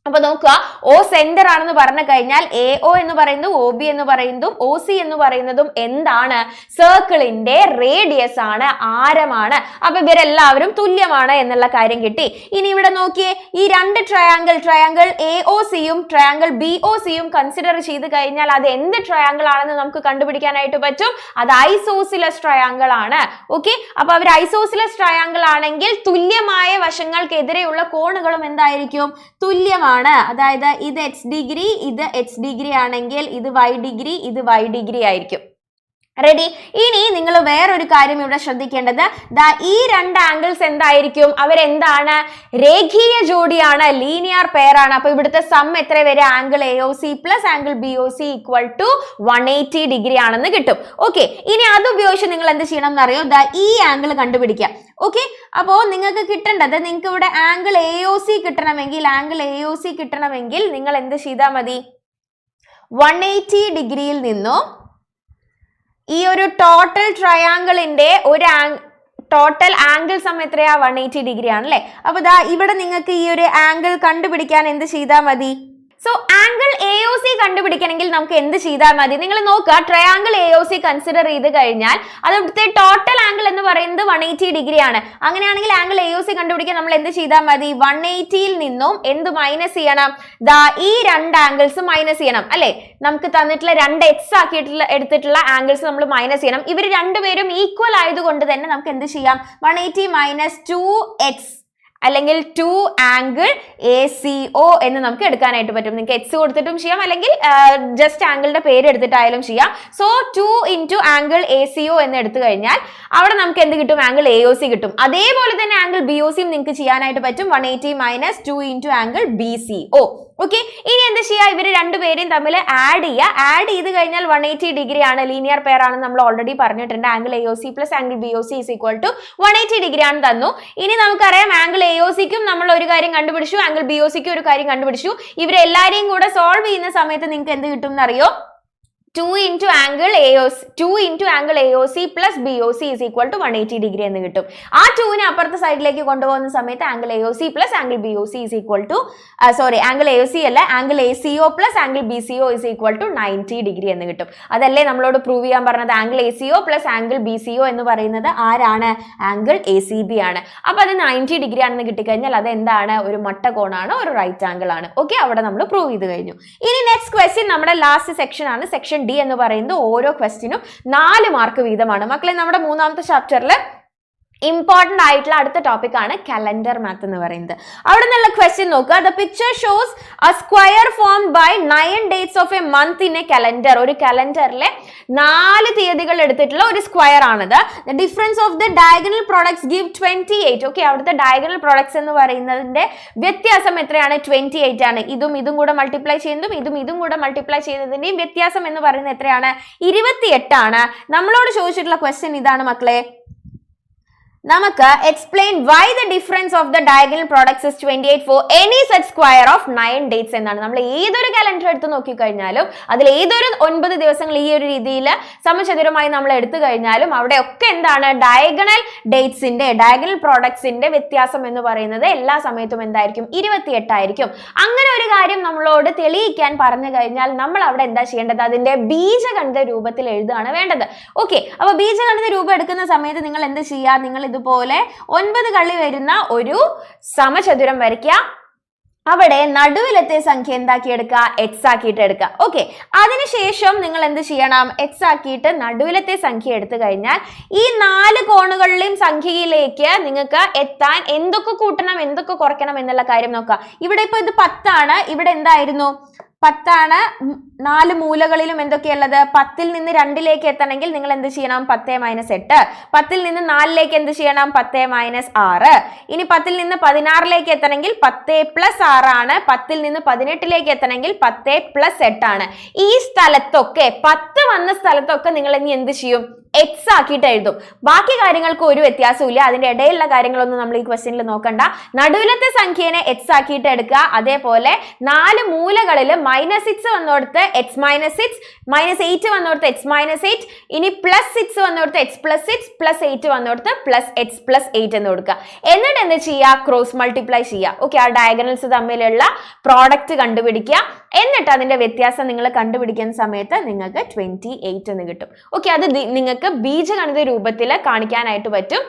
അപ്പൊ നോക്കുക ഓ സെന്റർ ആണെന്ന് പറഞ്ഞു കഴിഞ്ഞാൽ എ ഒ എന്ന് പറയുന്നത് ഒ ബി എന്ന് പറയുന്നതും ഒ സി എന്ന് പറയുന്നതും എന്താണ്? സർക്കിളിന്റെ റേഡിയസ് ആണ് ആരമാണ്. അപ്പൊ ഇവരെല്ലാവരും തുല്യമാണ് എന്നുള്ള കാര്യം കിട്ടി. ഇനി ഇവിടെ നോക്കിയേ ഈ രണ്ട് ട്രയാങ്കിൾ ട്രയാങ്കിൾ എ ഒ സിയും ട്രയാങ്കിൾ ബി ഒ സിയും കൺസിഡർ ചെയ്ത് കഴിഞ്ഞാൽ അത് എന്ത് ട്രയാങ്കിൾ ആണെന്ന് നമുക്ക് കണ്ടുപിടിക്കാനായിട്ട് പറ്റും? അത് ഐസോസിലസ് ട്രയാങ്കിൾ ആണ്. ഓക്കെ അപ്പൊ അവർ ഐസോസിലസ് ട്രയാങ്കിൾ ആണെങ്കിൽ തുല്യമായ വശങ്ങൾക്കെതിരെയുള്ള കോണുകളും എന്തായിരിക്കും? തുല്യമാണ്. അതായത് ഇത് എക്സ് ഡിഗ്രി ഇത് എക്സ് ഡിഗ്രി ആണെങ്കിൽ ഇത് വൈ ഡിഗ്രി ഇത് വൈ ഡിഗ്രി ആയിരിക്കും. റെഡി ഇനി നിങ്ങൾ വേറൊരു കാര്യം ഇവിടെ ശ്രദ്ധിക്കേണ്ടത്. ദാ ഈ രണ്ട് ആംഗിൾസ് എന്തായിരിക്കും? അവരെന്താണ്? രേഖീയ ജോഡിയാണ് ലീനിയർ പെയർ ആണ്. അപ്പൊ ഇവിടുത്തെ സം എത്ര വരെ? Angle A O C plus angle B O C equal to one eighty degree ആണെന്ന് കിട്ടും. ഓക്കെ ഇനി അത് ഉപയോഗിച്ച് നിങ്ങൾ എന്ത് ചെയ്യണം എന്നറിയോ ദാ ഈ ആംഗിൾ കണ്ടുപിടിക്കാം ഓക്കെ അപ്പോൾ നിങ്ങൾക്ക് കിട്ടേണ്ടത് നിങ്ങൾക്ക് ഇവിടെ ആംഗിൾ എ ഒ സി കിട്ടണമെങ്കിൽ ആംഗിൾ എ ഒ സി കിട്ടണമെങ്കിൽ നിങ്ങൾ എന്ത് ചെയ്താൽ മതി? വൺ എയ്റ്റി ഡിഗ്രിയിൽ നിന്നും ഈ ഒരു ടോട്ടൽ ട്രയാങ്കിളിന്റെ ഒരു ടോട്ടൽ ആംഗിൾ സം എത്രയാ? വൺ എയ്റ്റി ഡിഗ്രി ആണല്ലേ? അപ്പൊ ദാ ഇവിടെ നിങ്ങൾക്ക് ഈ ഒരു ആംഗിൾ കണ്ടുപിടിക്കാൻ എന്ത് ചെയ്താൽ മതി? So angle A O C കണ്ടുപിടിക്കണമെങ്കിൽ നമുക്ക് എന്ത് ചെയ്താൽ മതി? നിങ്ങൾ നോക്കുക triangle A O C consider ചെയ്ത് കഴിഞ്ഞാൽ അവിടുത്തെ ടോട്ടൽ ആംഗിൾ എന്ന് പറയുന്നത് വൺ എയ്റ്റി ഡിഗ്രി ആണ്. അങ്ങനെയാണെങ്കിൽ ആംഗിൾ എ ഒ സി കണ്ടുപിടിക്കാൻ നമ്മൾ എന്ത് ചെയ്താൽ മതി? വൺ എയ്റ്റിയിൽ നിന്നും എന്ത് മൈനസ് ചെയ്യണം? ദാ ഈ രണ്ട് ആംഗിൾസ് മൈനസ് ചെയ്യണം അല്ലെ? നമുക്ക് തന്നിട്ടുള്ള രണ്ട് എക്സ് ആക്കിയിട്ടുള്ള എടുത്തിട്ടുള്ള ആംഗിൾസ് നമ്മൾ മൈനസ് ചെയ്യണം. ഇവർ രണ്ടുപേരും ഈക്വൽ ആയതുകൊണ്ട് തന്നെ നമുക്ക് എന്ത് ചെയ്യാം? One eighty minus two x അല്ലെങ്കിൽ two angle A C O എന്ന് നമുക്ക് എടുക്കാനായിട്ട് പറ്റും. നിങ്ങൾക്ക് എക്സ് കൊടുത്തിട്ടും ചെയ്യാം. അല്ലെങ്കിൽ ജസ്റ്റ് ആംഗിളിന്റെ പേര് എടുത്തിട്ടായാലും ചെയ്യാം. So two into angle A C O എന്ന് എടുത്തു കഴിഞ്ഞാൽ അവിടെ നമുക്ക് എന്ത് കിട്ടും? ആംഗിൾ എ ഒ സി കിട്ടും. അതേപോലെ തന്നെ ആംഗിൾ ബി ഒ സിയും നിങ്ങൾക്ക് ചെയ്യാനായിട്ട് പറ്റും. One eighty minus two into angle B C O okay ഇനി എന്ത് ചെയ്യുക ഇവർ രണ്ടുപേരെയും തമ്മിൽ ആഡ് ചെയ്യുക ആഡ് ചെയ്ത് കഴിഞ്ഞാൽ വൺ എയ്റ്റി ഡിഗ്രി ആണ്. ലീനിയർ പെയർ ആണ് നമ്മൾ ഓൾറെഡി പറഞ്ഞിട്ടുണ്ട്. Angle A O C plus angle B O C is equal to one eighty degree ആണ് തന്നു. ഇനി നമുക്കറിയാം ആംഗിൾ എ ഒ സിക്കും നമ്മൾ ഒരു കാര്യം കണ്ടുപിടിച്ചു ആംഗിൾ ബി ഒ സിക്കും ഒരു കാര്യം കണ്ടുപിടിച്ചു. ഇവരെല്ലാരെയും കൂടെ സോൾവ് ചെയ്യുന്ന സമയത്ത് നിങ്ങൾക്ക് എന്ത് കിട്ടും എന്നറിയോ? Two into angle A O two into angle A O C plus B O C is equal to one eighty degree എന്ന് കിട്ടും. ആ ടുവിനെ അപ്പുറത്തെ സൈഡിലേക്ക് കൊണ്ടുപോകുന്ന സമയത്ത് angle A O C plus angle B O C is equal to sorry angle A O C അല്ല angle A C O plus angle B C O is equal to ninety degree എന്ന് കിട്ടും. അതല്ലേ നമ്മളോട് prove ചെയ്യാൻ പറഞ്ഞത്? Angle A C O plus angle B C O എന്ന് പറയുന്നത് ആരാണ്? ആംഗിൾ എ സി ബി ആണ്. അപ്പോൾ അത് നയന്റി ഡിഗ്രി ആണെന്ന് കിട്ടിക്കഴിഞ്ഞാൽ അത് എന്താണ്? ഒരു മട്ട കോണാണ് ഒരു റൈറ്റ് ആംഗിൾ ആണ്. ഓക്കെ അവിടെ നമ്മൾ പ്രൂവ് ചെയ്ത് കഴിഞ്ഞു. ഇനി നെക്സ്റ്റ് ക്വസ്റ്റ്യൻ നമ്മുടെ ലാസ്റ്റ് സെക്ഷൻ ആണ് സെക്ഷൻ ഡി എന്ന് പറയുന്നത് ഓരോ ക്വസ്റ്റിനും നാല് മാർക്ക് വീതമാണ്. മക്കളെ നമ്മുടെ മൂന്നാമത്തെ ചാപ്റ്ററിൽ ഇമ്പോർട്ടന്റ് ആയിട്ടുള്ള അടുത്ത ടോപ്പിക് ആണ് കലണ്ടർ മാത്ത് എന്ന് പറയുന്നത്. അവിടെ നിന്നുള്ള ക്വസ്റ്റ്യൻ നോക്കുക. The picture shows a square form by nine dates of a month in a calendar ഒരു കലണ്ടറിലെ നാല് തീയതികൾ എടുത്തിട്ടുള്ള ഒരു സ്ക്വയർ ആണിത്. The difference of the diagonal products give twenty eight okay അവിടുത്തെ ഡയഗണൽ പ്രോഡക്ട്സ് എന്ന് പറയുന്നതിന്റെ വ്യത്യാസം എത്രയാണ്? ട്വന്റി എയ്റ്റ് ആണ്. ഇതും ഇതും കൂടെ മൾട്ടിപ്ലൈ ചെയ്യുന്നതും ഇതും ഇതും കൂടെ മൾട്ടിപ്ലൈ ചെയ്യുന്നതിന്റെയും വ്യത്യാസം എന്ന് പറയുന്നത് എത്രയാണ്? ഇരുപത്തി എട്ടാണ് നമ്മളോട് ചോദിച്ചിട്ടുള്ള ക്വസ്റ്റ്യൻ ഇതാണ് മക്കളെ. നമുക്ക് explain why the difference of the diagonal products is twenty eight for any set square of nine dates എന്നാണ്. നമ്മൾ ഏതൊരു കലണ്ടർ എടുത്ത് നോക്കിക്കഴിഞ്ഞാലും അതിൽ ഏതൊരു ഒൻപത് ദിവസങ്ങൾ ഈ ഒരു രീതിയിൽ സമചതുരമായി നമ്മൾ എടുത്തു കഴിഞ്ഞാലും അവിടെ ഒക്കെ എന്താണ് ഡയഗണൽ ഡേറ്റ്സിന്റെ ഡയഗണൽ പ്രോഡക്ട്സിന്റെ വ്യത്യാസം എന്ന് പറയുന്നത് എല്ലാ സമയത്തും എന്തായിരിക്കും? ഇരുപത്തിയെട്ടായിരിക്കും അങ്ങനെ ഒരു കാര്യം നമ്മളോട് തെളിയിക്കാൻ പറഞ്ഞു കഴിഞ്ഞാൽ നമ്മൾ അവിടെ എന്താ ചെയ്യേണ്ടത്? അതിന്റെ ബീജഗണിത രൂപത്തിൽ എഴുതുകയാണ് വേണ്ടത്. ഓക്കെ അപ്പൊ ബീജഗണിത രൂപം എടുക്കുന്ന സമയത്ത് നിങ്ങൾ എന്ത് ചെയ്യുക? നിങ്ങൾ ഇതുപോലെ ഒൻപത് കള്ളി വരുന്ന ഒരു സമചതുരം വരയ്ക്കുക. അവിടെ നടുവിലത്തെ സംഖ്യ എന്താക്കി എടുക്കുക? എക്സ് ആക്കിയിട്ട് എടുക്കുക. ഓക്കെ അതിനുശേഷം നിങ്ങൾ എന്ത് ചെയ്യണം? എക്സ് ആക്കിയിട്ട് നടുവിലത്തെ സംഖ്യ എടുത്തു കഴിഞ്ഞാൽ ഈ നാല് കോണുകളിലെയും സംഖ്യയിലേക്ക് നിങ്ങൾക്ക് എത്താൻ എന്തൊക്കെ കൂട്ടണം എന്തൊക്കെ കുറയ്ക്കണം എന്നുള്ള കാര്യം നോക്കുക. ഇവിടെ ഇപ്പൊ ഇത് പത്താണ്. ഇവിടെ എന്തായിരുന്നു? പത്താണ്. നാല് മൂലകളിലും എന്തൊക്കെയുള്ളത്? പത്തിൽ നിന്ന് രണ്ടിലേക്ക് എത്തണമെങ്കിൽ നിങ്ങൾ എന്ത് ചെയ്യണം? പത്ത് മൈനസ് എട്ട്. പത്തിൽ നിന്ന് നാലിലേക്ക് എന്ത് ചെയ്യണം? പത്ത് മൈനസ് ആറ്. ഇനി പത്തിൽ നിന്ന് പതിനാറിലേക്ക് എത്തണമെങ്കിൽ പത്ത് പ്ലസ് ആറാണ്. പത്തിൽ നിന്ന് പതിനെട്ടിലേക്ക് എത്തണമെങ്കിൽ പത്ത് പ്ലസ് എട്ടാണ്. ഈ സ്ഥലത്തൊക്കെ പത്ത് വന്ന സ്ഥലത്തൊക്കെ നിങ്ങൾ ഇനി എന്ത് ചെയ്യും? എക്സ് ആക്കിയിട്ട് എഴുതും. ബാക്കി കാര്യങ്ങൾക്ക് ഒരു വ്യത്യാസവും ഇല്ല അതിന്റെ ഇടയിലുള്ള കാര്യങ്ങളൊന്നും നമ്മൾ ഈ ക്വസ്റ്റ്യനിൽ നോക്കണ്ട. നടുവിലത്തെ സംഖ്യേനെ എക്സ് ആക്കിയിട്ട് എടുക്കുക. അതേപോലെ നാല് മൂലകളിൽ minus six വന്നോടത്ത് x minus six minus eight വന്നോടത്ത് x minus eight ഇനി plus six വന്നോടത്ത് x plus six plus eight വന്നോടത്ത് plus x plus eight എന്ന് കൊടുക്കുക. എന്നിട്ട് എന്ത് ചെയ്യുക? ക്രോസ് മൾട്ടിപ്ലൈ ചെയ്യുക. ഓക്കെ ആ ഡയഗണൽസ് തമ്മിലുള്ള പ്രോഡക്റ്റ് കണ്ടുപിടിക്കുക. എന്നിട്ട് അതിന്റെ വ്യത്യാസം നിങ്ങൾ കണ്ടുപിടിക്കുന്ന സമയത്ത് നിങ്ങൾക്ക് ട്വന്റി എയ്റ്റ് എന്ന് കിട്ടും. ഓക്കെ അത് നിങ്ങൾക്ക് ബീജഗണിത രൂപത്തിൽ കാണിക്കാനായിട്ട് പറ്റും.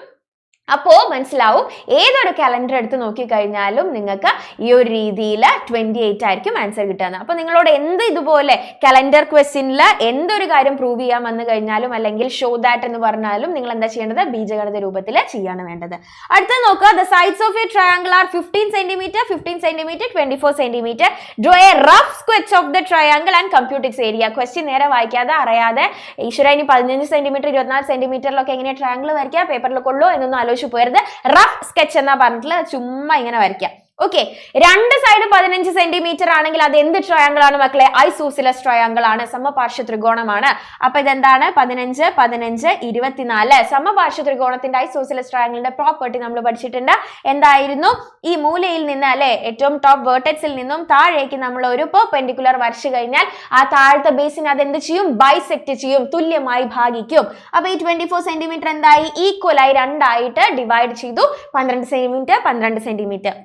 അപ്പോ മനസ്സിലാവും ഏതൊരു കലണ്ടർ എടുത്ത് നോക്കിക്കഴിഞ്ഞാലും നിങ്ങൾക്ക് ഈ ഒരു രീതിയിൽ ട്വന്റി എയ്റ്റ് ആയിരിക്കും ആൻസർ കിട്ടുന്നത്. അപ്പോൾ നിങ്ങളോട് എന്ത് ഇതുപോലെ കലണ്ടർ ക്വസ്റ്റ്യനിൽ എന്തൊരു കാര്യം പ്രൂവ് ചെയ്യാൻ വന്നു കഴിഞ്ഞാലും അല്ലെങ്കിൽ ഷോ ദാറ്റ് എന്ന് പറഞ്ഞാലും നിങ്ങൾ എന്താ ചെയ്യേണ്ടത്? ബീജഗണിത രൂപത്തിൽ ചെയ്യാണ് വേണ്ടത്. അടുത്ത നോക്കുക the sides of a triangle are fifteen centimetre fifteen centimetre twenty four centimetre draw a rough sketch of the triangle and compute its area question നേരെ വായിക്കാതെ അറിയാതെ ഈശ്വര ഇനി പതിനഞ്ച് സെന്റിമീറ്റർ ഇരുപത്തിനാല് സെന്റിമീറ്ററിലൊക്കെ എങ്ങനെ ട്രയാങ്കിൾ വരയ്ക്കുക? പേപ്പറിൽ കൊള്ളൂ എന്നൊന്നും ആലോചിച്ച് പോയത് റഫ് സ്കെച്ച് എന്നാ പറഞ്ഞിട്ടുള്ള ചുമ്മാ ഇങ്ങനെ വരയ്ക്കാം. ഓക്കെ രണ്ട് സൈഡ് പതിനഞ്ച് സെന്റിമീറ്റർ ആണെങ്കിൽ അത് എന്ത് ട്രയാങ്കിൾ ആണ് മക്കളെ? ഐസോസിലസ് ട്രയാങ്കിൾ ആണ്. സമപാർശ്വ ത്രികോണമാണ്. അപ്പൊ ഇതെന്താണ്? പതിനഞ്ച് പതിനഞ്ച് ഇരുപത്തിനാല്. സമപാർശ്വ ത്രികോണത്തിന്റെ ഐസോസിലസ് ട്രയാങ്കിളിന്റെ പ്രോപ്പർട്ടി നമ്മൾ പഠിച്ചിട്ടുണ്ട്. എന്തായിരുന്നു? ഈ മൂലയിൽ നിന്ന് അല്ലെ ഏറ്റവും ടോപ്പ് വേർട്ടെക്സിൽ നിന്നും താഴേക്ക് നമ്മൾ ഒരു പെർപെൻഡിക്കുലർ വരച്ചു കഴിഞ്ഞാൽ ആ താഴത്തെ ബേസിന് അത് എന്ത് ചെയ്യും? ബൈസെക്ട് ചെയ്യും തുല്യമായി ഭാഗിക്കും. അപ്പൊ ഈ ട്വന്റി ഫോർ സെന്റിമീറ്റർ എന്തായി? ഈക്വൽ ആയി രണ്ടായിട്ട് ഡിവൈഡ് ചെയ്തു. പന്ത്രണ്ട് സെന്റിമീറ്റർ പന്ത്രണ്ട് സെന്റിമീറ്റർ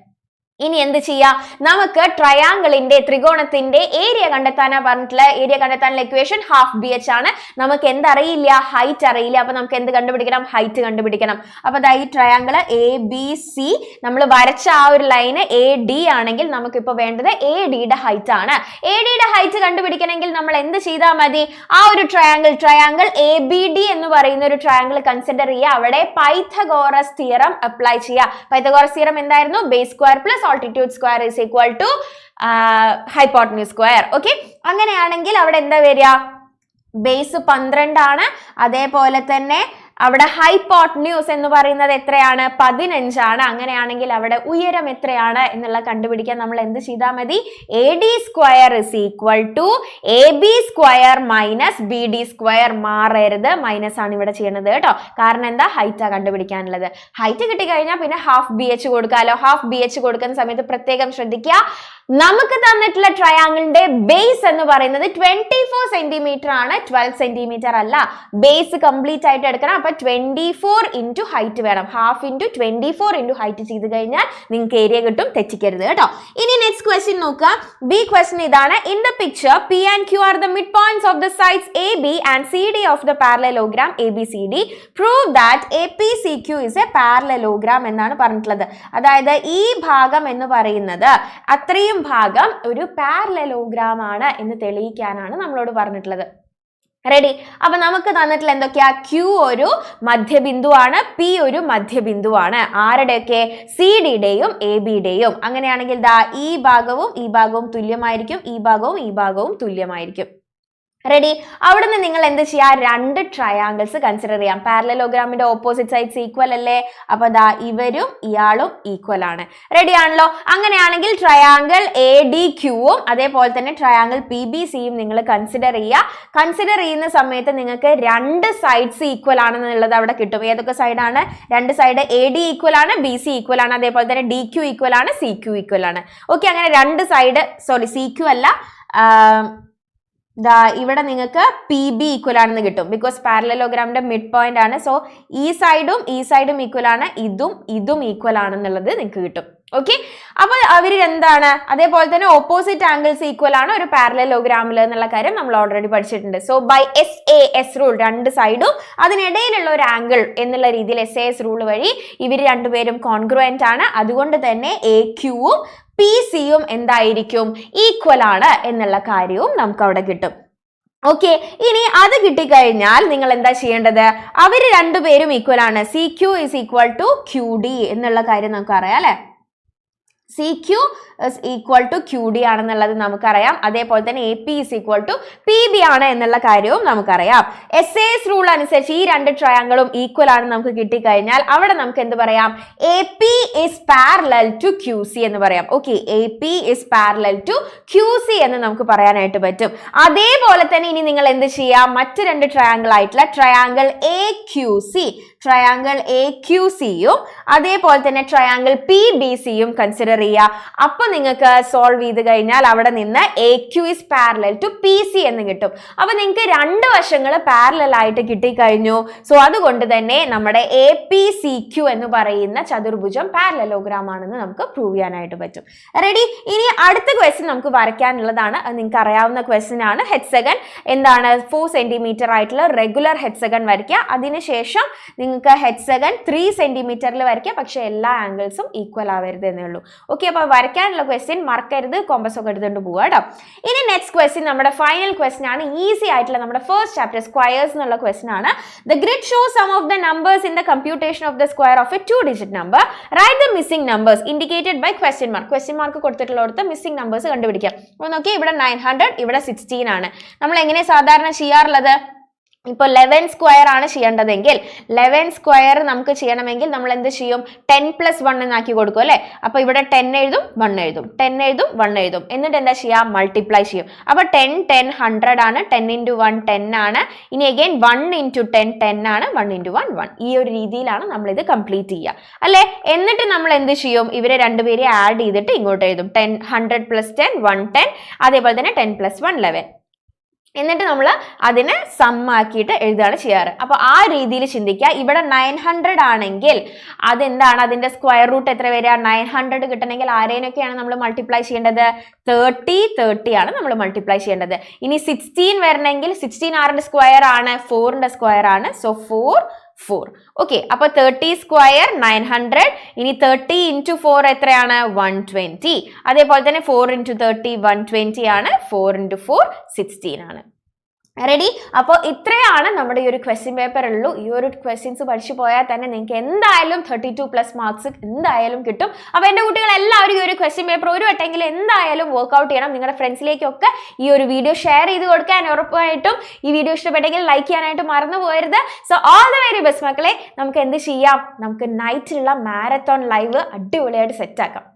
ഇനി എന്ത് ചെയ്യാം? നമുക്ക് ട്രയാങ്കിളിന്റെ ത്രികോണത്തിന്റെ ഏരിയ കണ്ടെത്താനാ പറഞ്ഞിട്ടുള്ള ഏരിയ കണ്ടെത്താനുള്ള ഇക്വേഷൻ ഹാഫ് ബി എച്ച് ആണ്. നമുക്ക് എന്തറിയില്ല? ഹൈറ്റ് അറിയില്ല. അപ്പൊ നമുക്ക് എന്ത് കണ്ടുപിടിക്കണം? ഹൈറ്റ് കണ്ടുപിടിക്കണം. അപ്പൊ ദാ ഈ ട്രയാങ്കിൾ എ ബി സി നമ്മൾ വരച്ച ആ ഒരു ലൈന് എ ഡി ആണെങ്കിൽ നമുക്ക് ഇപ്പൊ വേണ്ടത് എ ഡിയുടെ ഹൈറ്റ് ആണ്. എ ഡിയുടെ ഹൈറ്റ് കണ്ടുപിടിക്കണമെങ്കിൽ നമ്മൾ എന്ത് ചെയ്താൽ മതി? ആ ഒരു triangle triangle A B D എന്ന് പറയുന്ന ഒരു ട്രയാങ്കിൾ കൺസിഡർ ചെയ്യുക. അവിടെ പൈഥഗോറസ് തിയറം അപ്ലൈ ചെയ്യുക. പൈഥഗോറസ് തിയറം എന്തായിരുന്നു? Base square plus altitude square is equal to hypotenuse square okay അങ്ങനെയാണെങ്കിൽ അവിടെ എന്താ വരിക? ബേസ് പന്ത്രണ്ടാണ്. അതേപോലെ തന്നെ അവിടെ ഹൈപ്പോട്ട്ന്യൂസ് എന്ന് പറയുന്നത് എത്രയാണ്? പതിനഞ്ചാണ്. അങ്ങനെയാണെങ്കിൽ അവിടെ ഉയരം എത്രയാണ് എന്നുള്ള കണ്ടുപിടിക്കാൻ നമ്മൾ എന്ത് ചെയ്താൽ മതി? A D square is equal to A B square minus B D square മാറരുത്. മൈനസ് ആണ് ഇവിടെ ചെയ്യുന്നത് കേട്ടോ. കാരണം എന്താ? ഹൈറ്റാ കണ്ടുപിടിക്കാനുള്ളത്. ഹൈറ്റ് കിട്ടിക്കഴിഞ്ഞാൽ പിന്നെ ഹാഫ് ബി എച്ച് കൊടുക്കാമല്ലോ ഹാഫ് ബി എച്ച് കൊടുക്കുന്ന സമയത്ത് പ്രത്യേകം ശ്രദ്ധിക്കുക. നമുക്ക് തന്നിട്ടുള്ള ട്രയാങ്കിളിന്റെ ബേസ് എന്ന് പറയുന്നത് ട്വന്റി ഫോർ സെന്റിമീറ്റർ ആണ്. ട്വൽവ് സെന്റിമീറ്റർ അല്ല. ബേസ് കംപ്ലീറ്റ് ആയിട്ട് എടുക്കണം. അപ്പൊ ട്വന്റി ഫോർ ഇന്റു ഹൈറ്റ് വേണം. Half into twenty four into height ചെയ്ത് കഴിഞ്ഞാൽ നിങ്ങൾക്ക് ഏരിയ കിട്ടും. തെറ്റിക്കരുത് കേട്ടോ. ഇനി നെക്സ്റ്റ് ക്വസ്റ്റ്യൻ നോക്കുക. ബി ക്വസ്റ്റ്യൻ ഇതാണ്. In the picture P and Q are the mid points of the sides A B and C D of the parallelogram A B C D prove that A P C Q is a parallelogram എന്നാണ് പറഞ്ഞിട്ടുള്ളത്. അതായത് ഈ ഭാഗം എന്ന് പറയുന്നത് അത്രയും ഭാഗം ഒരു പാരലലോഗ്രാം ആണ് എന്ന് തെളിയിക്കാനാണ് നമ്മളോട് പറഞ്ഞിട്ടുള്ളത്. റെഡി അപ്പൊ നമുക്ക് തന്നിട്ടുള്ള എന്തൊക്കെയാ? ക്യൂ ഒരു മധ്യബിന്ദുവാണ് പി ഒരു മധ്യബിന്ദുവാണ്. ആരുടെയൊക്കെ? സി ഡിയുടെയും എ ബിയുടെയും അങ്ങനെയാണെങ്കിൽ ദാ ഈ ഭാഗവും ഈ ഭാഗവും തുല്യമായിരിക്കും ഈ ഭാഗവും ഈ ഭാഗവും തുല്യമായിരിക്കും. റെഡി അവിടുന്ന് നിങ്ങൾ എന്ത് ചെയ്യാം? രണ്ട് ട്രയാങ്കിൾസ് കൺസിഡർ ചെയ്യാം. പാരലലോഗ്രാമിന്റെ ഓപ്പോസിറ്റ് സൈഡ്സ് ഈക്വൽ അല്ലേ? അപ്പൊ ദാ ഇവരും ഇയാളും ഈക്വൽ ആണ്. റെഡി ആണല്ലോ? അങ്ങനെയാണെങ്കിൽ ട്രയാങ്കിൾ എ ഡി ക്യൂവും അതേപോലെ തന്നെ ട്രയാങ്കിൾ പി ബി സിയും നിങ്ങൾ കൺസിഡർ ചെയ്യുക കൺസിഡർ ചെയ്യുന്ന സമയത്ത് നിങ്ങൾക്ക് രണ്ട് സൈഡ്സ് ഈക്വൽ ആണെന്നുള്ളത് അവിടെ കിട്ടും. ഏതൊക്കെ സൈഡാണ് രണ്ട് സൈഡ് എ ഡി ഈക്വൽ ആണ് ബി സി ഈക്വൽ ആണ് അതേപോലെ തന്നെ ഡി ക്യൂ ഈക്വൽ ആണ് സി ക്യൂ ഈക്വൽ ആണ്. ഓക്കെ അങ്ങനെ രണ്ട് സൈഡ് സോറി സി ക്യൂ അല്ല ദാ ഇവിടെ നിങ്ങൾക്ക് പി ബി ഈക്വൽ ആണെന്ന് കിട്ടും. ബിക്കോസ് പാരലലോഗ്രാമിന്റെ മിഡ് പോയിന്റ് ആണ്. സോ ഈ സൈഡും ഈ സൈഡും ഈക്വൽ ആണ്. ഇതും ഇതും ഈക്വൽ ആണെന്നുള്ളത് നിങ്ങൾക്ക് കിട്ടും. ഓക്കെ അപ്പൊ അവർ എന്താണ്? അതേപോലെ തന്നെ ഓപ്പോസിറ്റ് ആംഗിൾസ് ഈക്വൽ ആണ് ഒരു പാരലലോഗ്രാമിൽ എന്നുള്ള കാര്യം നമ്മൾ ഓൾറെഡി പഠിച്ചിട്ടുണ്ട്. So by S A S rule രണ്ട് സൈഡും അതിനിടയിലുള്ള ഒരു ആംഗിൾ എന്നുള്ള രീതിയിൽ എസ് എ എസ് റൂൾ വഴി ഇവർ രണ്ടുപേരും കോൺഗ്രുവന്റ് ആണ്. അതുകൊണ്ട് തന്നെ എ ക്യൂവും പി സിയും എന്തായിരിക്കും? ഈക്വൽ ആണ് എന്നുള്ള കാര്യവും നമുക്ക് അവിടെ കിട്ടും. ഓക്കെ ഇനി അത് കിട്ടിക്കഴിഞ്ഞാൽ നിങ്ങൾ എന്താ ചെയ്യേണ്ടത്? അവർ രണ്ടുപേരും ഈക്വൽ ആണ്. C Q is equal to Q D എന്നുള്ള കാര്യം നമുക്ക് അറിയാം അല്ലെ? C Q is equal to Q D ആണെന്നുള്ളത് നമുക്കറിയാം. അതേപോലെ തന്നെ A P is equal to P B ആണ് എന്നുള്ള കാര്യവും നമുക്കറിയാം. എസ് എസ് റൂൾ അനുസരിച്ച് ഈ രണ്ട് ട്രയാങ്കിളും ഈക്വൽ ആണ് നമുക്ക് കിട്ടിക്കഴിഞ്ഞാൽ അവിടെ നമുക്ക് എന്ത് പറയാം? A P is parallel to Q C എന്ന് പറയാം. Okay A P is parallel to Q C എന്ന് നമുക്ക് പറയാനായിട്ട് പറ്റും. അതേപോലെ തന്നെ ഇനി നിങ്ങൾ എന്ത് ചെയ്യാം? മറ്റ് രണ്ട് ട്രയാങ്കിൾ ആയിട്ടുള്ള triangle A Q C triangle A Q സിയും അതേപോലെ തന്നെ ട്രയാങ്കിൾ പി ബി സിയും കൺസിഡർ ചെയ്യുക. അപ്പൊ നിങ്ങൾക്ക് സോൾവ് ചെയ്ത് കഴിഞ്ഞാൽ അവിടെ നിന്ന് A Q is parallel to P C എന്ന് കിട്ടും. അപ്പൊ നിങ്ങൾക്ക് രണ്ട് വശങ്ങൾ പാരലൽ ആയിട്ട് കിട്ടിക്കഴിഞ്ഞു. സോ അതുകൊണ്ട് തന്നെ നമ്മുടെ എ പി സി ക്യു എന്ന് പറയുന്ന ചതുർഭുജം പാരലലോഗ്രാം ആണെന്ന് നമുക്ക് പ്രൂവ് ചെയ്യാനായിട്ട് പറ്റും. റെഡി ഇനി അടുത്ത ക്വസ്റ്റ്യൻ നമുക്ക് വരയ്ക്കാനുള്ളതാണ്. നിങ്ങൾക്ക് അറിയാവുന്ന ക്വസ്റ്റ്യൻ ആണ്. ഹെഡ്സഗൻ എന്താണ്? ഫോർ സെന്റിമീറ്റർ ആയിട്ടുള്ള റെഗുലർ ഹെക്സഗൺ വരയ്ക്കുക. അതിനുശേഷം നിങ്ങൾക്ക് ഹെഡ് സെഗൺ ത്രീ സെന്റിമീറ്ററിൽ വരയ്ക്കുക പക്ഷേ എല്ലാ ആംഗിൾസും ഈക്വൽ ആവരുത് എന്നേ ഉള്ളൂ. ഓക്കെ അപ്പോൾ വരയ്ക്കാനുള്ള ക്വസ്റ്റ്യൻ മറക്കരുത്. കോമ്പസ് ഒക്കെ എടുത്തുകൊണ്ട് പോവുക കേട്ടോ. ഇനി നെക്സ്റ്റ് ക്വസ്റ്റ്യൻ നമ്മുടെ ഫൈനൽ ക്വസ്റ്റ്യൻ ആണ്. ഈസി ആയിട്ടുള്ള നമ്മുടെ ഫസ്റ്റ് ചാപ്റ്റർ സ്ക്വയേഴ്സ് എന്നുള്ള ക്വസ്റ്റ്യൻ ആണ്. The grid show some of the numbers in the computation of the square of a two digit number write the missing numbers indicated by question mark question mark കൊടുത്തിട്ടുള്ളടത്ത് missing numbers കണ്ടുപിടിക്കാം അപ്പോൾ ഇവിടെ nine hundred ഇവിടെ sixteen ആണ്. നമ്മൾ എങ്ങനെ സാധാരണ ചെയ്യാറുള്ളത്? ഇപ്പോൾ ലെവൻ സ്ക്വയർ ആണ് ചെയ്യേണ്ടതെങ്കിൽ ലെവൻ സ്ക്വയർ നമുക്ക് ചെയ്യണമെങ്കിൽ നമ്മൾ എന്ത് ചെയ്യും? ടെൻ പ്ലസ് വൺ എന്നാക്കി കൊടുക്കും അല്ലേ? അപ്പോൾ ഇവിടെ ടെൻ എഴുതും വൺ എഴുതും. ടെൻ എഴുതും വൺ എഴുതും. എന്നിട്ട് എന്താ ചെയ്യുക മൾട്ടിപ്ലൈ ചെയ്യും. അപ്പോൾ ടെൻ ടെൻ ഹൺഡ്രഡ് ആണ്. ടെൻ ഇന്റു വൺ ടെൻ ആണ്. ഇനി again one into ten ten ആണ്. വൺ ഇന്റു വൺ വൺ ഈ ഒരു രീതിയിലാണ് നമ്മൾ ഇത് കംപ്ലീറ്റ് ചെയ്യുക. അല്ലേ? എന്നിട്ട് നമ്മൾ എന്ത് ചെയ്യും? ഇവരെ രണ്ടുപേരെ ആഡ് ചെയ്തിട്ട് ഇങ്ങോട്ട് എഴുതും. Ten hundred plus ten one ten അതേപോലെ തന്നെ ടെൻ പ്ലസ് വൺ ലെവൻ എന്നിട്ട് നമ്മൾ അതിനെ സമ്മാക്കിയിട്ട് എഴുതുകയാണ് ചെയ്യാറ്. അപ്പോൾ ആ രീതിയിൽ ചിന്തിക്കുക. ഇവിടെ നയൻ ഹൺഡ്രഡ് ആണെങ്കിൽ അതെന്താണ്? അതിന്റെ സ്ക്വയർ റൂട്ട് എത്ര വരിക? നയൻ ഹൺഡ്രഡ് കിട്ടണമെങ്കിൽ ആരേനൊക്കെയാണ് നമ്മൾ മൾട്ടിപ്ലൈ ചെയ്യേണ്ടത്? തേർട്ടി തേർട്ടി ആണ് നമ്മൾ മൾട്ടിപ്ലൈ ചെയ്യേണ്ടത്. ഇനി സിക്സ്റ്റീൻ വരണമെങ്കിൽ സിക്സ്റ്റീൻ ആറിന്റെ സ്ക്വയർ ആണ് ഫോറിന്റെ സ്ക്വയർ ആണ്. സോ ഫോർ ഫോർ ഓക്കെ അപ്പൊ തേർട്ടി സ്ക്വയർ നയൻ ഹൺഡ്രഡ് ഇനി തേർട്ടി ഇന്റു ഫോർ എത്രയാണ്? വൺ ട്വന്റി അതേപോലെ തന്നെ four into thirty one twenty ആണ്. ഫോർ ഇന്റു ഫോർ സിക്സ്റ്റീൻ ആണ്. റെഡി അപ്പോൾ ഇത്രയാണ് നമ്മുടെ ഈ ഒരു ക്വസ്റ്റ്യൻ പേപ്പർ ഉള്ളൂ. ഈ ഒരു ക്വസ്റ്റ്യൻസ് പഠിച്ചു പോയാൽ തന്നെ നിങ്ങൾക്ക് എന്തായാലും തേർട്ടി ടു പ്ലസ് മാർക്സ് എന്തായാലും കിട്ടും. അപ്പോൾ എന്റെ കുട്ടികൾ എല്ലാവരും ഈ ഒരു ക്വസ്റ്റ്യൻ പേപ്പർ ഒരു വട്ടെങ്കിലും എന്തായാലും വർക്ക്ഔട്ട് ചെയ്യണം. നിങ്ങളുടെ ഫ്രണ്ട്സിലേക്കൊക്കെ ഈ ഒരു വീഡിയോ ഷെയർ ചെയ്ത് കൊടുക്കാൻ ഉറപ്പായിട്ടും ഈ വീഡിയോ ഇഷ്ടപ്പെട്ടെങ്കിൽ ലൈക്ക് ചെയ്യാനായിട്ട് മറന്നു പോയരുത് so all the very best മക്കളെ. നമുക്ക് എന്ത് ചെയ്യാം? നമുക്ക് നൈറ്റിലുള്ള മാരത്തോൺ ലൈവ് അടിപൊളിയായിട്ട് സെറ്റ് ആക്കാം.